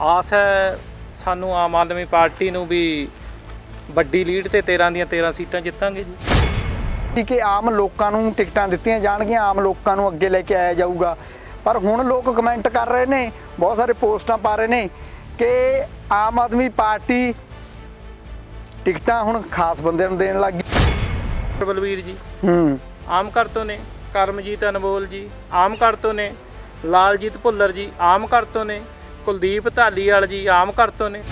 ਆਸ ਹੈ ਸਾਨੂੰ ਆਮ ਆਦਮੀ ਪਾਰਟੀ ਨੂੰ ਵੀ ਵੱਡੀ ਲੀਡ ਤੇ 13 ਦੀਆਂ 13 ਸੀਟਾਂ ਜਿੱਤਾਂਗੇ ਜੀ। ਕਿ ਆਮ ਲੋਕਾਂ ਨੂੰ ਟਿਕਟਾਂ ਦਿੱਤੀਆਂ ਜਾਣਗੀਆਂ ਆਮ ਲੋਕਾਂ ਨੂੰ ਅੱਗੇ ਲੈ ਕੇ ਆਇਆ ਜਾਊਗਾ। ਪਰ ਹੁਣ ਲੋਕ ਕਮੈਂਟ ਕਰ ਰਹੇ ਨੇ ਬਹੁਤ ਸਾਰੇ ਪੋਸਟਾਂ ਪਾ ਰਹੇ ਨੇ ਕਿ ਆਮ ਆਦਮੀ ਪਾਰਟੀ ਟਿਕਟਾਂ ਹੁਣ ਖਾਸ ਬੰਦੇ ਨੂੰ ਦੇਣ ਲੱਗ ਗਈ। ਬਲਵੀਰ ਜੀ ਹੂੰ। ਆਮ ਘਰ ਤੋਂ ਨੇ ਕਰਮਜੀਤ ਅਨਮੋਲ ਜੀ ਆਮ ਘਰ ਤੋਂ ਨੇ ਲਾਲਜੀਤ ਭੁੱਲਰ ਜੀ ਆਮ ਘਰ ਤੋਂ ਨੇ। ਕੁਲਦੀਪ ਢਾਲੀਵਾਲ ਜੀ ਆਮ ਘਰ ਤੋਂ ਨੇ।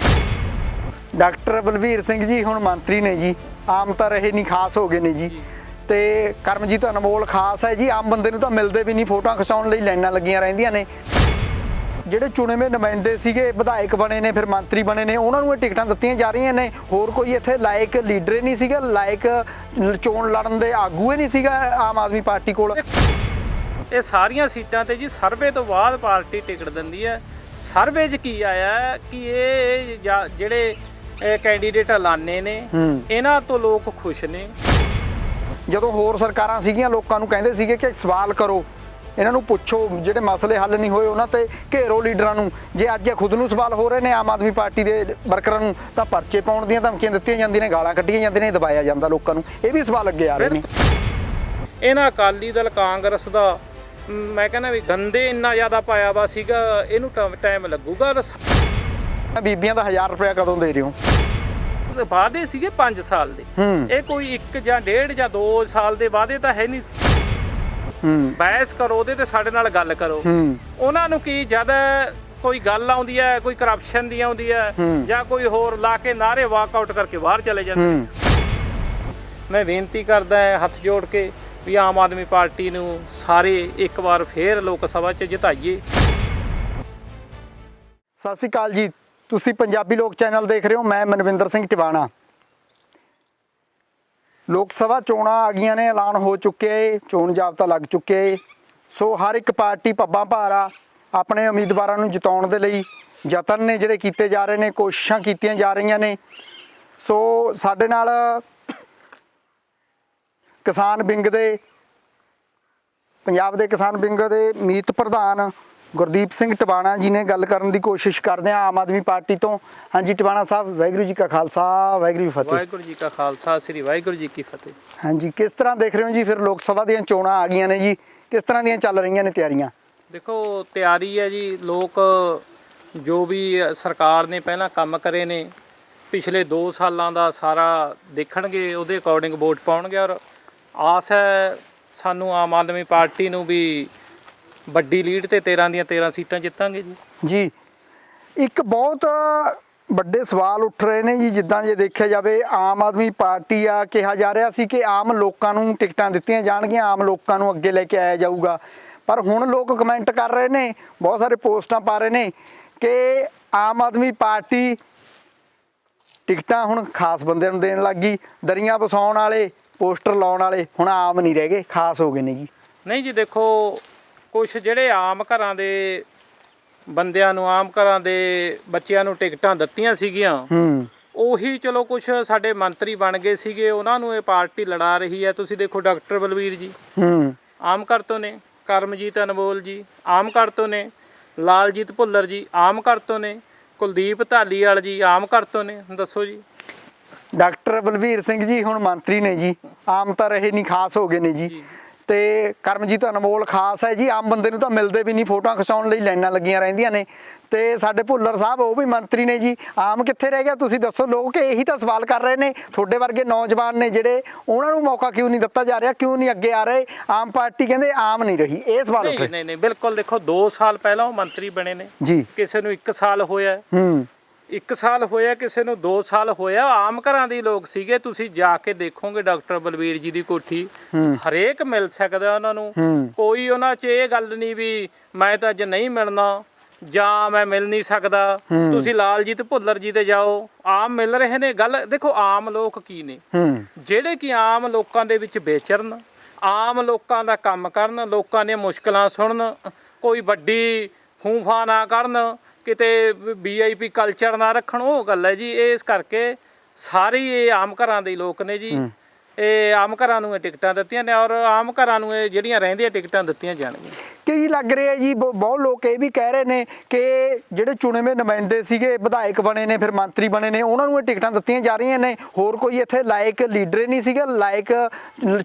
ਡਾਕਟਰ ਬਲਵੀਰ ਸਿੰਘ ਜੀ ਹੁਣ ਮੰਤਰੀ ਨੇ ਜੀ। ਆਮ ਤਾਂ ਰਹੇ ਨਹੀਂ ਖਾਸ ਹੋ ਗਏ ਨੇ ਜੀ। ਜੀ। ਤੇ ਕਰਮਜੀਤ ਅਨਮੋਲ ਖਾਸ ਹੈ ਜੀ। ਆਮ ਬੰਦੇ ਨੂੰ ਤਾਂ ਮਿਲਦੇ ਵੀ ਨਹੀਂ ਫੋਟੋਆਂ ਖਿਚਾਉਣ ਲਈ ਲਾਈਨਾਂ ਲੱਗੀਆਂ ਰਹਿੰਦੀਆਂ ਨੇ। ਜਿਹੜੇ ਚੁਣੇਵੇਂ ਨੁਮਾਇੰਦੇ ਸੀਗੇ ਵਿਧਾਇਕ ਬਣੇ ਨੇ ਫਿਰ ਮੰਤਰੀ ਬਣੇ ਨੇ ਉਹਨਾਂ ਨੂੰ ਇਹ ਟਿਕਟਾਂ ਦਿੱਤੀਆਂ ਜਾ ਰਹੀਆਂ ਨੇ। ਹੋਰ ਕੋਈ ਇੱਥੇ ਲਾਇਕ ਲੀਡਰ ਹੀ ਨਹੀਂ ਸੀਗਾ ਲਾਇਕ ਚੋਣ ਲੜਨ ਦੇ ਆਗੂ ਹੀ ਨਹੀਂ ਸੀਗਾ ਆਮ ਆਦਮੀ ਪਾਰਟੀ ਕੋਲ। ਇਹ ਸਾਰੀਆਂ ਸੀਟਾਂ ਤੇ ਜੀ ਸਰਵੇ ਤੋਂ ਬਾਅਦ ਪਾਰਟੀ ਟਿਕਟ ਦਿੰਦੀ ਹੈ। ਸਰਵੇ 'ਚ ਕੀ ਆਇਆ ਕਿ ਇਹ ਜਾਂ- ਜਿਹੜੇ ਕੈਂਡੀਡੇਟ ਐਲਾਨੇ ਨੇ। ਇਹਨਾਂ ਤੋਂ ਲੋਕ ਖੁਸ਼ ਨੇ। ਜਦੋਂ ਹੋਰ ਸਰਕਾਰਾਂ ਸੀਗੀਆਂ ਲੋਕਾਂ ਨੂੰ ਕਹਿੰਦੇ ਸੀਗੇ ਕਿ ਸਵਾਲ ਕਰੋ। ਇਹਨਾਂ ਨੂੰ ਪੁੱਛੋ ਜਿਹੜੇ ਮਸਲੇ ਹੱਲ ਨਹੀਂ ਹੋਏ ਉਹਨਾਂ ਤੇ ਘੇਰੋ ਲੀਡਰਾਂ ਨੂੰ। ਜੇ ਅੱਜ ਖੁਦ ਨੂੰ ਸਵਾਲ ਹੋ ਰਹੇ ਨੇ ਆਮ ਆਦਮੀ ਪਾਰਟੀ ਦੇ ਵਰਕਰਾਂ ਨੂੰ ਤਾਂ ਪਰਚੇ ਪਾਉਣ ਦੀਆਂ ਧਮਕੀਆਂ ਦਿੱਤੀਆਂ ਜਾਂਦੀਆਂ ਨੇ ਗਾਲਾਂ ਕੱਢੀਆਂ ਜਾਂਦੀਆਂ ਨੇ ਦਬਾਇਆ ਜਾਂਦਾ ਲੋਕਾਂ ਨੂੰ। ਇਹ ਵੀ ਸਵਾਲ ਅੱਗੇ ਆ ਰਹੇ ਨੇ। ਇਹਨਾਂ ਅਕਾਲੀ ਦਲ ਕਾਂਗਰਸ ਦਾ ਮ, ਕਹਿੰਦਾ ਵੀ ਗੰਦੇ ਇੰਨਾ ਜ਼ਿਆਦਾ ਪਾਇਆ ਵਾ ਸੀਗਾ ਇਹਨੂੰ ਟਾਈਮ ਲੱਗੂਗਾ ਬੀਬੀਆਂ ਦਾ 1000 ਰੁਪਇਆ ਕਦੋਂ ਦੇ ਰਹੇ ਹੋ? ਵਾਅਦੇ ਸੀਗੇ 5 ਸਾਲ ਦੇ। ਹੂੰ। ਇਹ ਕੋਈ 1 ਜਾਂ 1.5 ਜਾਂ 2 ਸਾਲ ਦੇ ਵਾਅਦੇ ਤਾਂ ਹੈ ਨਹੀਂ। ਹੂੰ। ਬਹਿਸ ਕਰੋ ਉਹਦੇ ਤੇ ਸਾਡੇ ਨਾਲ ਗੱਲ ਕਰੋ। ਹੂੰ। ਉਹਨਾਂ ਨੂੰ ਕੀ ਜਦ ਕੋਈ ਗੱਲ ਆਉਂਦੀ ਹੈ ਕੋਈ ਕਰਪਸ਼ਨ ਦੀ ਆਉਂਦੀ ਹੈ ਹੂੰ। ਜਾਂ ਕੋਈ ਹੋਰ ਲਾ ਕੇ ਨਾਰੇ ਵਾਕਆਊਟ ਕਰਕੇ ਬਾਹਰ ਚਲੇ ਜਾਂਦੇ ਹੂੰ। ਮੈਂ ਬੇਨਤੀ ਕਰਦਾ ਹਾਂ ਹੱਥ ਜੋੜ ਕੇ ਵੀ ਆਮ ਆਦਮੀ ਪਾਰਟੀ ਨੂੰ ਸਾਰੇ ਇੱਕ ਵਾਰ ਫੇਰ ਲੋਕ ਸਭਾ 'ਚ ਜਿਤਾਈਏ। ਸਤਿ ਸ਼੍ਰੀ ਅਕਾਲ ਜੀ। ਤੁਸੀਂ ਪੰਜਾਬੀ ਲੋਕ ਚੈਨਲ ਦੇਖ ਰਹੇ ਹੋ, ਮੈਂ ਮਨਵਿੰਦਰ ਸਿੰਘ ਟਿਵਾਣਾ। ਲੋਕ ਸਭਾ ਚੋਣਾਂ ਆ ਗਈਆਂ ਨੇ, ਐਲਾਨ ਹੋ ਚੁੱਕਿਆ ਏ, ਚੋਣ ਜਾਬਤਾ ਲੱਗ ਚੁੱਕਿਆ ਏ। ਸੋ ਹਰ ਇੱਕ ਪਾਰਟੀ ਪੱਬਾਂ ਭਾਰਾ ਆਪਣੇ ਉਮੀਦਵਾਰਾਂ ਨੂੰ ਜਿਤਾਉਣ ਦੇ ਲਈ ਯਤਨ ਨੇ ਜਿਹੜੇ ਕੀਤੇ ਜਾ ਰਹੇ ਨੇ, ਕੋਸ਼ਿਸ਼ਾਂ ਕੀਤੀਆਂ ਜਾ ਰਹੀਆਂ ਨੇ। ਸੋ ਸਾਡੇ ਨਾਲ ਕਿਸਾਨ ਵਿੰਗ ਦੇ ਪੰਜਾਬ ਦੇ ਕਿਸਾਨ ਵਿੰਗ ਦੇ ਮੀਤ ਪ੍ਰਧਾਨ ਗੁਰਦੀਪ ਸਿੰਘ ਟਵਾਣਾ ਜੀ ਨੇ ਗੱਲ ਕਰਨ ਦੀ ਕੋਸ਼ਿਸ਼ ਕਰਦੇ ਆ ਆਮ ਆਦਮੀ ਪਾਰਟੀ ਤੋਂ। ਹਾਂਜੀ ਟਵਾਣਾ ਸਾਹਿਬ ਵਾਹਿਗੁਰੂ ਜੀ ਕਾ ਖਾਲਸਾ ਵਾਹਿਗੁਰੂ ਜੀ ਫਤਿਹ। ਵਾਹਿਗੁਰੂ ਜੀ ਕਾ ਖਾਲਸਾ ਸ੍ਰੀ ਵਾਹਿਗੁਰੂ ਜੀ ਕੀ ਫਤਿਹ। ਹਾਂਜੀ ਕਿਸ ਤਰ੍ਹਾਂ ਦੇਖ ਰਹੇ ਹੋ ਜੀ? ਫਿਰ ਲੋਕ ਸਭਾ ਦੀਆਂ ਚੋਣਾਂ ਆ ਗਈਆਂ ਨੇ ਜੀ। ਕਿਸ ਤਰ੍ਹਾਂ ਦੀਆਂ ਚੱਲ ਰਹੀਆਂ ਨੇ ਤਿਆਰੀਆਂ? ਦੇਖੋ ਤਿਆਰੀ ਹੈ ਜੀ ਲੋਕ ਜੋ ਵੀ ਸਰਕਾਰ ਨੇ ਪਹਿਲਾਂ ਕੰਮ ਕਰੇ ਨੇ ਪਿਛਲੇ 2 ਸਾਲਾਂ ਦਾ ਸਾਰਾ ਦੇਖਣਗੇ ਉਹਦੇ ਅਕੋਰਡਿੰਗ ਵੋਟ ਪਾਉਣਗੇ ਔਰ ਆਸ ਹੈ ਸਾਨੂੰ ਆਮ ਆਦਮੀ ਪਾਰਟੀ ਨੂੰ ਵੀ ਵੱਡੀ ਲੀਡ ਤੇ 13 ਦੀਆਂ 13 ਸੀਟਾਂ ਜਿੱਤਾਂਗੇ ਜੀ। ਜੀ, ਇੱਕ ਬਹੁਤ ਵੱਡੇ ਸਵਾਲ ਉੱਠ ਰਹੇ ਨੇ ਜੀ, ਜਿੱਦਾਂ ਜੇ ਦੇਖਿਆ ਜਾਵੇ, ਆਮ ਆਦਮੀ ਪਾਰਟੀ ਆ, ਕਿਹਾ ਜਾ ਰਿਹਾ ਸੀ ਕਿ ਆਮ ਲੋਕਾਂ ਨੂੰ ਟਿਕਟਾਂ ਦਿੱਤੀਆਂ ਜਾਣਗੀਆਂ, ਆਮ ਲੋਕਾਂ ਨੂੰ ਅੱਗੇ ਲੈ ਕੇ ਆਇਆ ਜਾਊਗਾ। ਪਰ ਹੁਣ ਲੋਕ ਕਮੈਂਟ ਕਰ ਰਹੇ ਨੇ, ਬਹੁਤ ਸਾਰੇ ਪੋਸਟਾਂ ਪਾ ਰਹੇ ਨੇ ਕਿ ਆਮ ਆਦਮੀ ਪਾਰਟੀ ਟਿਕਟਾਂ ਹੁਣ ਖਾਸ ਬੰਦਿਆਂ ਨੂੰ ਦੇਣ ਲੱਗ ਗਈ, ਦਰੀਆਂ ਵਸਾਉਣ ਵਾਲੇ ਪੋਸਟਰ ਲਾਉਣ ਵਾਲੇ ਹੁਣ ਆਮ ਨਹੀਂ ਰਹਿ ਗਏ ਖਾਸ ਹੋ ਗਏ ਨੇ ਜੀ। ਨਹੀਂ ਜੀ ਦੇਖੋ ਕੁਝ ਜਿਹੜੇ ਆਮ ਘਰਾਂ ਦੇ ਬੰਦਿਆਂ ਨੂੰ ਆਮ ਘਰਾਂ ਦੇ ਬੱਚਿਆਂ ਨੂੰ ਟਿਕਟਾਂ ਦਿੱਤੀਆਂ ਸੀਗੀਆਂ ਹੂੰ। ਉਹੀ ਚਲੋ ਕੁਝ ਸਾਡੇ ਮੰਤਰੀ ਬਣ ਗਏ ਸੀਗੇ ਉਹਨਾਂ ਨੂੰ ਇਹ ਪਾਰਟੀ ਲੜਾ ਰਹੀ ਹੈ। ਤੁਸੀਂ ਦੇਖੋ ਡਾਕਟਰ ਬਲਵੀਰ ਜੀ। ਹੂੰ। ਆਮ ਘਰ ਤੋਂ ਨੇ ਕਰਮਜੀਤ ਅਨਮੋਲ ਜੀ ਆਮ ਘਰ ਤੋਂ ਨੇ ਲਾਲਜੀਤ ਭੁੱਲਰ ਜੀ ਆਮ ਘਰ ਤੋਂ ਨੇ ਕੁਲਦੀਪ ਢਾਲੀਵਾਲ ਜੀ ਆਮ ਘਰ ਤੋਂ ਨੇ। ਦੱਸੋ ਜੀ। ਡਾਕਟਰ ਬਲਵੀਰ ਸਿੰਘ ਜੀ ਹੁਣ ਮੰਤਰੀ ਨੇ ਜੀ। ਆਮ ਤਾਂ ਰਹੇ ਨਹੀਂ ਖਾਸ ਹੋ ਗਏ ਨੇ ਜੀ। ਤੇ ਕਰਮਜੀਤ ਅਨਮੋਲ ਖਾਸ ਹੈ ਜੀ। ਆਮ ਬੰਦੇ ਨੂੰ ਤਾਂ ਮਿਲਦੇ ਵੀ ਨਹੀਂ ਫੋਟੋਆਂ ਖਿਚਾਉਣ ਲਈ ਲਾਈਨਾਂ ਲੱਗੀਆਂ ਰਹਿੰਦੀਆਂ ਨੇ। ਤੇ ਸਾਡੇ ਭੁੱਲਰ ਸਾਹਿਬ ਉਹ ਵੀ ਮੰਤਰੀ ਨੇ ਜੀ। ਆਮ ਕਿੱਥੇ ਰਹਿ ਗਿਆ ਤੁਸੀਂ ਦੱਸੋ ਲੋਕ ਇਹੀ ਤਾਂ ਸਵਾਲ ਕਰ ਰਹੇ ਨੇ। ਤੁਹਾਡੇ ਵਰਗੇ ਨੌਜਵਾਨ ਨੇ ਜਿਹੜੇ ਉਹਨਾਂ ਨੂੰ ਮੌਕਾ ਕਿਉਂ ਨਹੀਂ ਦਿੱਤਾ ਜਾ ਰਿਹਾ ਕਿਉਂ ਨਹੀਂ ਅੱਗੇ ਆ ਰਹੇ? ਆਮ ਪਾਰਟੀ ਕਹਿੰਦੇ ਆਮ ਨਹੀਂ ਰਹੀ। ਇਹ ਸਵਾਲ ਉੱਠ। ਨਹੀਂ ਨਹੀਂ ਬਿਲਕੁਲ ਦੇਖੋ 2 ਸਾਲ ਪਹਿਲਾਂ ਉਹ ਮੰਤਰੀ ਬਣੇ ਨੇ। ਜੀ। ਕਿਸੇ ਨੂੰ 1 ਸਾਲ ਹੋਇਆ ਹੈ, ਹੂੰ ਇੱਕ ਸਾਲ ਹੋਇਆ ਕਿਸੇ ਨੂੰ 2 ਸਾਲ ਹੋਇਆ ਆਮ ਘਰਾਂ ਦੇ ਲੋਕ ਸੀਗੇ ਤੁਸੀਂ ਜਾ ਕੇ ਦੇਖੋਗੇ ਡਾਕਟਰ ਬਲਵੀਰ ਜੀ ਦੀ ਕੋਠੀ। ਹਰੇਕ ਮਿਲ ਸਕਦਾ ਉਹਨਾਂ ਨੂੰ। ਕੋਈ ਉਹਨਾਂ 'ਚ ਇਹ ਗੱਲ ਨਹੀਂ ਵੀ ਮੈਂ ਤਾਂ ਅੱਜ ਨਹੀਂ ਮਿਲਣਾ ਜਾਂ ਮੈਂ ਮਿਲ ਨਹੀਂ ਸਕਦਾ। ਤੁਸੀਂ ਲਾਲਜੀਤ ਭੁੱਲਰ ਜੀ ਤੇ ਜਾਓ ਆਮ ਮਿਲ ਰਹੇ ਨੇ। ਗੱਲ ਦੇਖੋ ਆਮ ਲੋਕ ਕੀ ਨੇ? ਜਿਹੜੇ ਕਿ ਆਮ ਲੋਕਾਂ ਦੇ ਵਿੱਚ ਵਿਚਰਨ ਆਮ ਲੋਕਾਂ ਦਾ ਕੰਮ ਕਰਨ ਲੋਕਾਂ ਦੀਆਂ ਮੁਸ਼ਕਲਾਂ ਸੁਣਨ ਕੋਈ ਵੱਡੀ ਫੂਫਾ ਨਾ ਕਰਨ ਕਿਤੇ ਵੀਆਈਪੀ ਕਲਚਰ ਨਾ ਰੱਖਣ ਉਹ ਗੱਲ ਹੈ ਜੀ ਇਸ ਕਰਕੇ ਸਾਰੇ ਇਹ ਆਮ ਘਰਾਂ ਦੇ ਲੋਕ ਨੇ ਜੀ। ਇਹ ਆਮ ਘਰਾਂ ਨੂੰ ਇਹ ਟਿਕਟਾਂ ਦਿੱਤੀਆਂ ਨੇ ਔਰ ਆਮ ਘਰਾਂ ਨੂੰ ਇਹ ਜਿਹੜੀਆਂ ਰਹਿੰਦੀਆਂ ਟਿਕਟਾਂ ਦਿੱਤੀਆਂ ਜਾਣਗੀਆਂ। ਕਈ ਲੱਗ ਰਿਹਾ ਜੀ ਬਹੁਤ ਲੋਕ ਇਹ ਵੀ ਕਹਿ ਰਹੇ ਨੇ ਕਿ ਜਿਹੜੇ ਚੁਣੇਵੇਂ ਨੁਮਾਇੰਦੇ ਸੀਗੇ ਵਿਧਾਇਕ ਬਣੇ ਨੇ ਫਿਰ ਮੰਤਰੀ ਬਣੇ ਨੇ ਉਹਨਾਂ ਨੂੰ ਇਹ ਟਿਕਟਾਂ ਦਿੱਤੀਆਂ ਜਾ ਰਹੀਆਂ ਨੇ। ਹੋਰ ਕੋਈ ਇੱਥੇ ਲਾਇਕ ਲੀਡਰ ਨਹੀਂ ਸੀਗਾ ਲਾਇਕ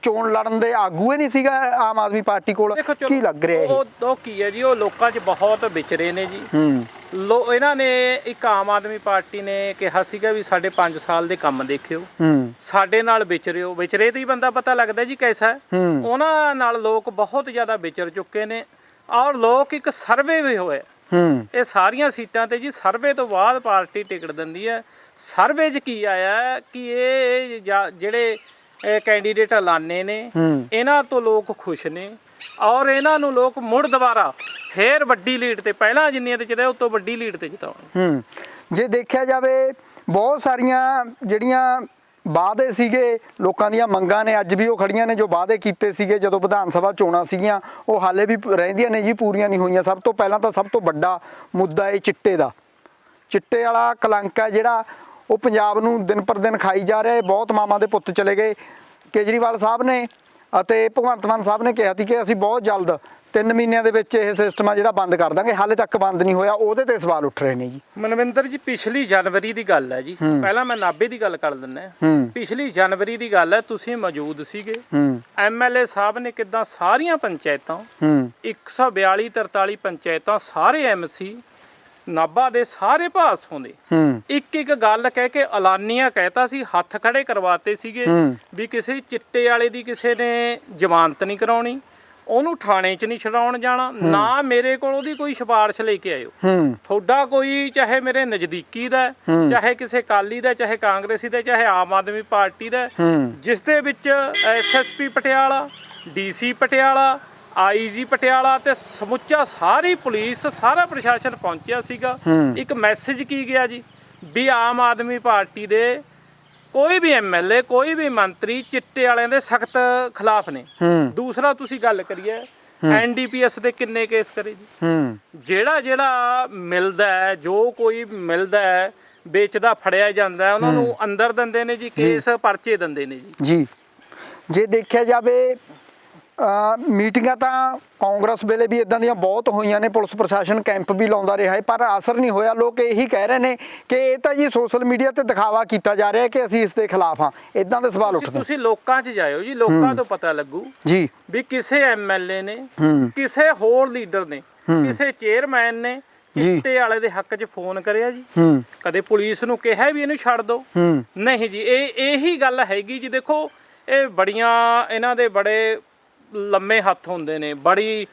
ਚੋਣ ਲੜਨ ਦੇ ਆਗੂ ਹੀ ਨਹੀਂ ਸੀਗਾ ਆਮ ਆਦਮੀ ਪਾਰਟੀ ਕੋਲ। ਕੀ ਲੱਗ ਰਿਹਾ ਇਹ? ਉਹ ਉਹ ਕੀ ਹੈ ਜੀ ਉਹ ਲੋਕਾਂ 'ਚ ਬਹੁਤ ਵਿਚਰੇ ਨੇ ਜੀ। ਹੂੰ। ਲੋ ਇਹਨਾਂ ਨੇ ਇੱਕ ਆਮ ਆਦਮੀ ਪਾਰਟੀ ਨੇ ਕਿਹਾ ਸੀਗਾ ਵੀ ਸਾਡੇ 5 ਸਾਲ ਦੇ ਕੰਮ ਦੇਖਿਓ। ਹੂੰ। ਸਾਡੇ ਨਾਲ ਵਿਚਰਿਓ ਵਿਚਰੇ ਤੇ ਹੀ ਬੰਦਾ ਪਤਾ ਲੱਗਦਾ ਜੀ ਕੈਸਾ ਹੈ। ਹੂੰ। ਉਹਨਾਂ ਨਾਲ ਲੋਕ ਬਹੁਤ ਜ਼ਿਆਦਾ ਵਿਚਰ ਚੁੱਕੇ ਨੇ ਔਰ ਲੋਕ ਇੱਕ ਸਰਵੇ ਵੀ ਹੋਇਆ ਹੂੰ। ਇਹ ਸਾਰੀਆਂ ਸੀਟਾਂ ਤੇ ਜੀ ਸਰਵੇ ਤੋਂ ਬਾਅਦ ਪਾਰਟੀ ਟਿਕਟ ਦਿੰਦੀ ਹੈ। ਸਰਵੇ 'ਚ ਕੀ ਆਇਆ ਹੈ ਕਿ ਇਹ ਜਾ- ਜਿਹੜੇ ਇਹ ਕੈਂਡੀਡੇਟ ਐਲਾਨੇ ਨੇ ਹੂੰ। ਇਹਨਾਂ ਤੋਂ ਲੋਕ ਖੁਸ਼ ਨੇ। ਔਰ ਇਹਨਾਂ ਨੂੰ ਲੋਕ ਮੁੜ ਦੁਬਾਰਾ ਫੇਰ ਵੱਡੀ ਲੀਡ ਤੇ, ਪਹਿਲਾਂ ਜਿੰਨੀਆਂ ਤੇ ਜਿੱਤੇ ਉਸ ਤੋਂ ਵੱਡੀ ਲੀਡ ਤੇ ਜਿਤਾਉਣ ਹੂੰ, ਜੇ ਦੇਖਿਆ ਜਾਵੇ, ਬਹੁਤ ਸਾਰੀਆਂ ਜਿਹੜੀਆਂ ਵਾਅਦੇ ਸੀਗੇ, ਲੋਕਾਂ ਦੀਆਂ ਮੰਗਾਂ ਨੇ, ਅੱਜ ਵੀ ਉਹ ਖੜੀਆਂ ਨੇ, ਜੋ ਵਾਅਦੇ ਕੀਤੇ ਸੀਗੇ, ਜਦੋਂ ਵਿਧਾਨ ਸਭਾ ਚੋਣਾਂ ਸੀਗੀਆਂ, ਉਹ ਹਾਲੇ ਵੀ ਰਹਿੰਦੀਆਂ ਨੇ ਜੀ, ਪੂਰੀਆਂ ਨਹੀਂ ਹੋਈਆਂ। ਸਭ ਤੋਂ ਪਹਿਲਾਂ ਤਾਂ ਸਭ ਤੋਂ ਵੱਡਾ ਮੁੱਦਾ ਹੈ ਚਿੱਟੇ ਦਾ। ਚਿੱਟੇ ਵਾਲਾ ਕਲੰਕ ਹੈ ਜਿਹੜਾ ਉਹ ਪੰਜਾਬ ਨੂੰ ਦਿਨ ਪਰ ਦਿਨ ਖਾਈ ਜਾ ਰਿਹਾ ਹੈ। ਬਹੁਤ ਮਾਮਾ ਦੇ ਪੁੱਤ ਚਲੇ ਗਏ। ਕੇਜਰੀਵਾਲ ਸਾਹਿਬ ਨੇ ਅਤੇ ਭਗਵੰਤ ਮਾਨ ਸਾਹਿਬ ਨੇ ਕਿਹਾ ਸੀ ਕਿ ਅਸੀਂ ਬਹੁਤ ਜਲਦ 3 ਮਹੀਨਿਆਂ ਦੇ ਵਿੱਚ ਇਹ ਸਿਸਟਮ ਆ ਜਿਹੜਾ ਬੰਦ ਕਰ ਦਾਂਗੇ। ਹਾਲੇ ਤੱਕ ਬੰਦ ਨਹੀਂ ਹੋਇਆ ਉਹਦੇ ਤੇ ਸਵਾਲ ਉੱਠ ਰਹੇ ਨੇ ਜੀ। ਮਨਵਿੰਦਰ ਜੀ ਪਿਛਲੀ ਜਨਵਰੀ ਦੀ ਗੱਲ ਹੈ ਜੀ। ਪਹਿਲਾਂ ਮੈਂ ਨਾਭੇ ਦੀ ਗੱਲ ਕਰ ਦਿੰਦਾ ਪਿਛਲੀ ਜਨਵਰੀ ਦੀ ਗੱਲ ਹੈ ਤੁਸੀਂ ਮੌਜੂਦ ਸੀਗੇ। ਐਮਐਲਏ ਸਾਹਿਬ ਨੇ ਕਿਦਾਂ ਸਾਰੀਆਂ ਪੰਚਾਇਤਾਂ ਹੂੰ। 142 43 ਪੰਚਾਇਤਾਂ ਸਾਰੇ ਐਮਸੀ ਨਾਭਾ ਦੇ ਸਾਰੇ ਭਾਸੋਂ ਦੇ। ਇੱਕ ਇੱਕ ਗੱਲ ਕਹਿ ਕੇ ਐਲਾਨੀਆਂ ਕਹਿਤਾ ਸੀ ਹੱਥ ਖੜੇ ਕਰਵਾਤੇ ਸੀਗੇ। ਵੀ ਕਿਸੇ ਚਿੱਟੇ ਵਾਲੇ ਦੀ ਕਿਸੇ ਨੇ ਜ਼ਮਾਨਤ ਨਹੀਂ ਕਰਾਉਣੀ ਉਹਨੂੰ ਥਾਣੇ 'ਚ ਨਹੀਂ ਛਡਾਉਣ ਜਾਣਾ ਨਾ ਮੇਰੇ ਕੋਲ ਉਹਦੀ ਕੋਈ ਸਿਫਾਰਿਸ਼ ਲੈ ਕੇ ਆਇਓ। ਤੁਹਾਡਾ ਕੋਈ ਚਾਹੇ ਮੇਰੇ ਨਜ਼ਦੀਕੀ ਦਾ। ਚਾਹੇ ਕਿਸੇ ਕਾਲੀ ਦਾ ਚਾਹੇ ਕਾਂਗਰਸੀ ਦਾ ਚਾਹੇ ਆਮ ਆਦਮੀ ਪਾਰਟੀ ਦਾ ਜਿਸ ਦੇ ਵਿੱਚ SSP Patiala DC Patiala IG Patiala ਤੇ ਸਮੁੱਚਾ ਸਾਰੀ ਪੁਲਿਸ ਸਾਰਾ ਪ੍ਰਸ਼ਾਸਨ ਪਹੁੰਚਿਆ ਸੀਗਾ। ਇੱਕ ਮੈਸੇਜ ਕੀ ਗਿਆ ਜੀ? ਵੀ ਆਮ ਆਦਮੀ ਪਾਰਟੀ ਦੇ ਕੋਈ ਵੀ ਐਮਐਲਏ ਕੋਈ ਵੀ ਮੰਤਰੀ ਚਿੱਟੇ ਵਾਲਿਆਂ ਦੇ ਸਖਤ ਖਿਲਾਫ ਨੇ। ਦੂਸਰਾ ਤੁਸੀਂ ਗੱਲ ਕਰੀਏ ਐਨਡੀਪੀਐਸ ਦੇ ਕਿੰਨੇ ਕੇਸ ਕਰੇ ਜੀ? ਜਿਹੜਾ ਜਿਹੜਾ ਮਿਲਦਾ ਹੈ ਜੋ ਕੋਈ ਮਿਲਦਾ ਹੈ ਵੇਚਦਾ ਫੜਿਆ ਜਾਂਦਾ ਉਹਨਾਂ ਨੂੰ ਅੰਦਰ ਦਿੰਦੇ ਨੇ ਜੀ। ਕੇਸ ਪਰਚੇ ਦਿੰਦੇ ਨੇ ਜੀ। ਜੀ। ਜੇ ਦੇਖਿਆ ਜਾਵੇ ਮੀਟਿੰਗਾਂ ਤਾਂ ਕਾਂਗਰਸ ਵੇਲੇ ਵੀ ਇਦਾਂ ਦੀਆਂ ਬਹੁਤ ਹੋਈਆਂ ਨੇ ਪੁਲਿਸ ਪ੍ਰਸ਼ਾਸਨ ਕੈਂਪ ਵੀ ਲਾਉਂਦਾ ਰਿਹਾ ਹੈ ਪਰ ਅਸਰ ਨਹੀਂ ਹੋਇਆ। ਲੋਕ ਇਹੀ ਕਹਿ ਰਹੇ ਨੇ ਕਿ ਇਹ ਤਾਂ ਜੀ ਸੋਸ਼ਲ ਮੀਡੀਆ ਤੇ ਦਿਖਾਵਾ ਕੀਤਾ ਜਾ ਰਿਹਾ ਹੈ ਕਿ ਅਸੀਂ ਇਸ ਦੇ ਖਿਲਾਫ ਹਾਂ। ਇਦਾਂ ਦੇ ਸਵਾਲ ਉੱਠਦੇ ਤੁਸੀਂ ਲੋਕਾਂ 'ਚ ਜਾਇਓ ਜੀ ਲੋਕਾਂ ਤੋਂ ਪਤਾ ਲੱਗੂ ਜੀ। ਵੀ ਕਿਸੇ ਐਮਐਲਏ ਨੇ ਕਿਸੇ ਹੋਰ ਲੀਡਰ ਨੇ ਕਿਸੇ ਚੇਅਰਮੈਨ ਨੇ। ਚਿੱਟੇ ਵਾਲੇ ਦੇ ਹੱਕ 'ਚ ਫੋਨ ਕਰਿਆ ਜੀ। ਕਦੇ ਪੁਲਿਸ ਨੂੰ ਕਿਹਾ ਵੀ ਇਹਨੂੰ ਛੱਡ ਦਿਓ ਨਹੀਂ ਜੀ ਇਹ ਇਹੀ ਗੱਲ ਹੈਗੀ ਜੀ ਦੇਖੋ ਇਹ ਬੜੀਆਂ ਇਹਨਾਂ ਦੇ ਬੜੇ ਲੰਮੇ ਹੱਥ ਹੁੰਦੇ ਨੇ, ਬੜੀ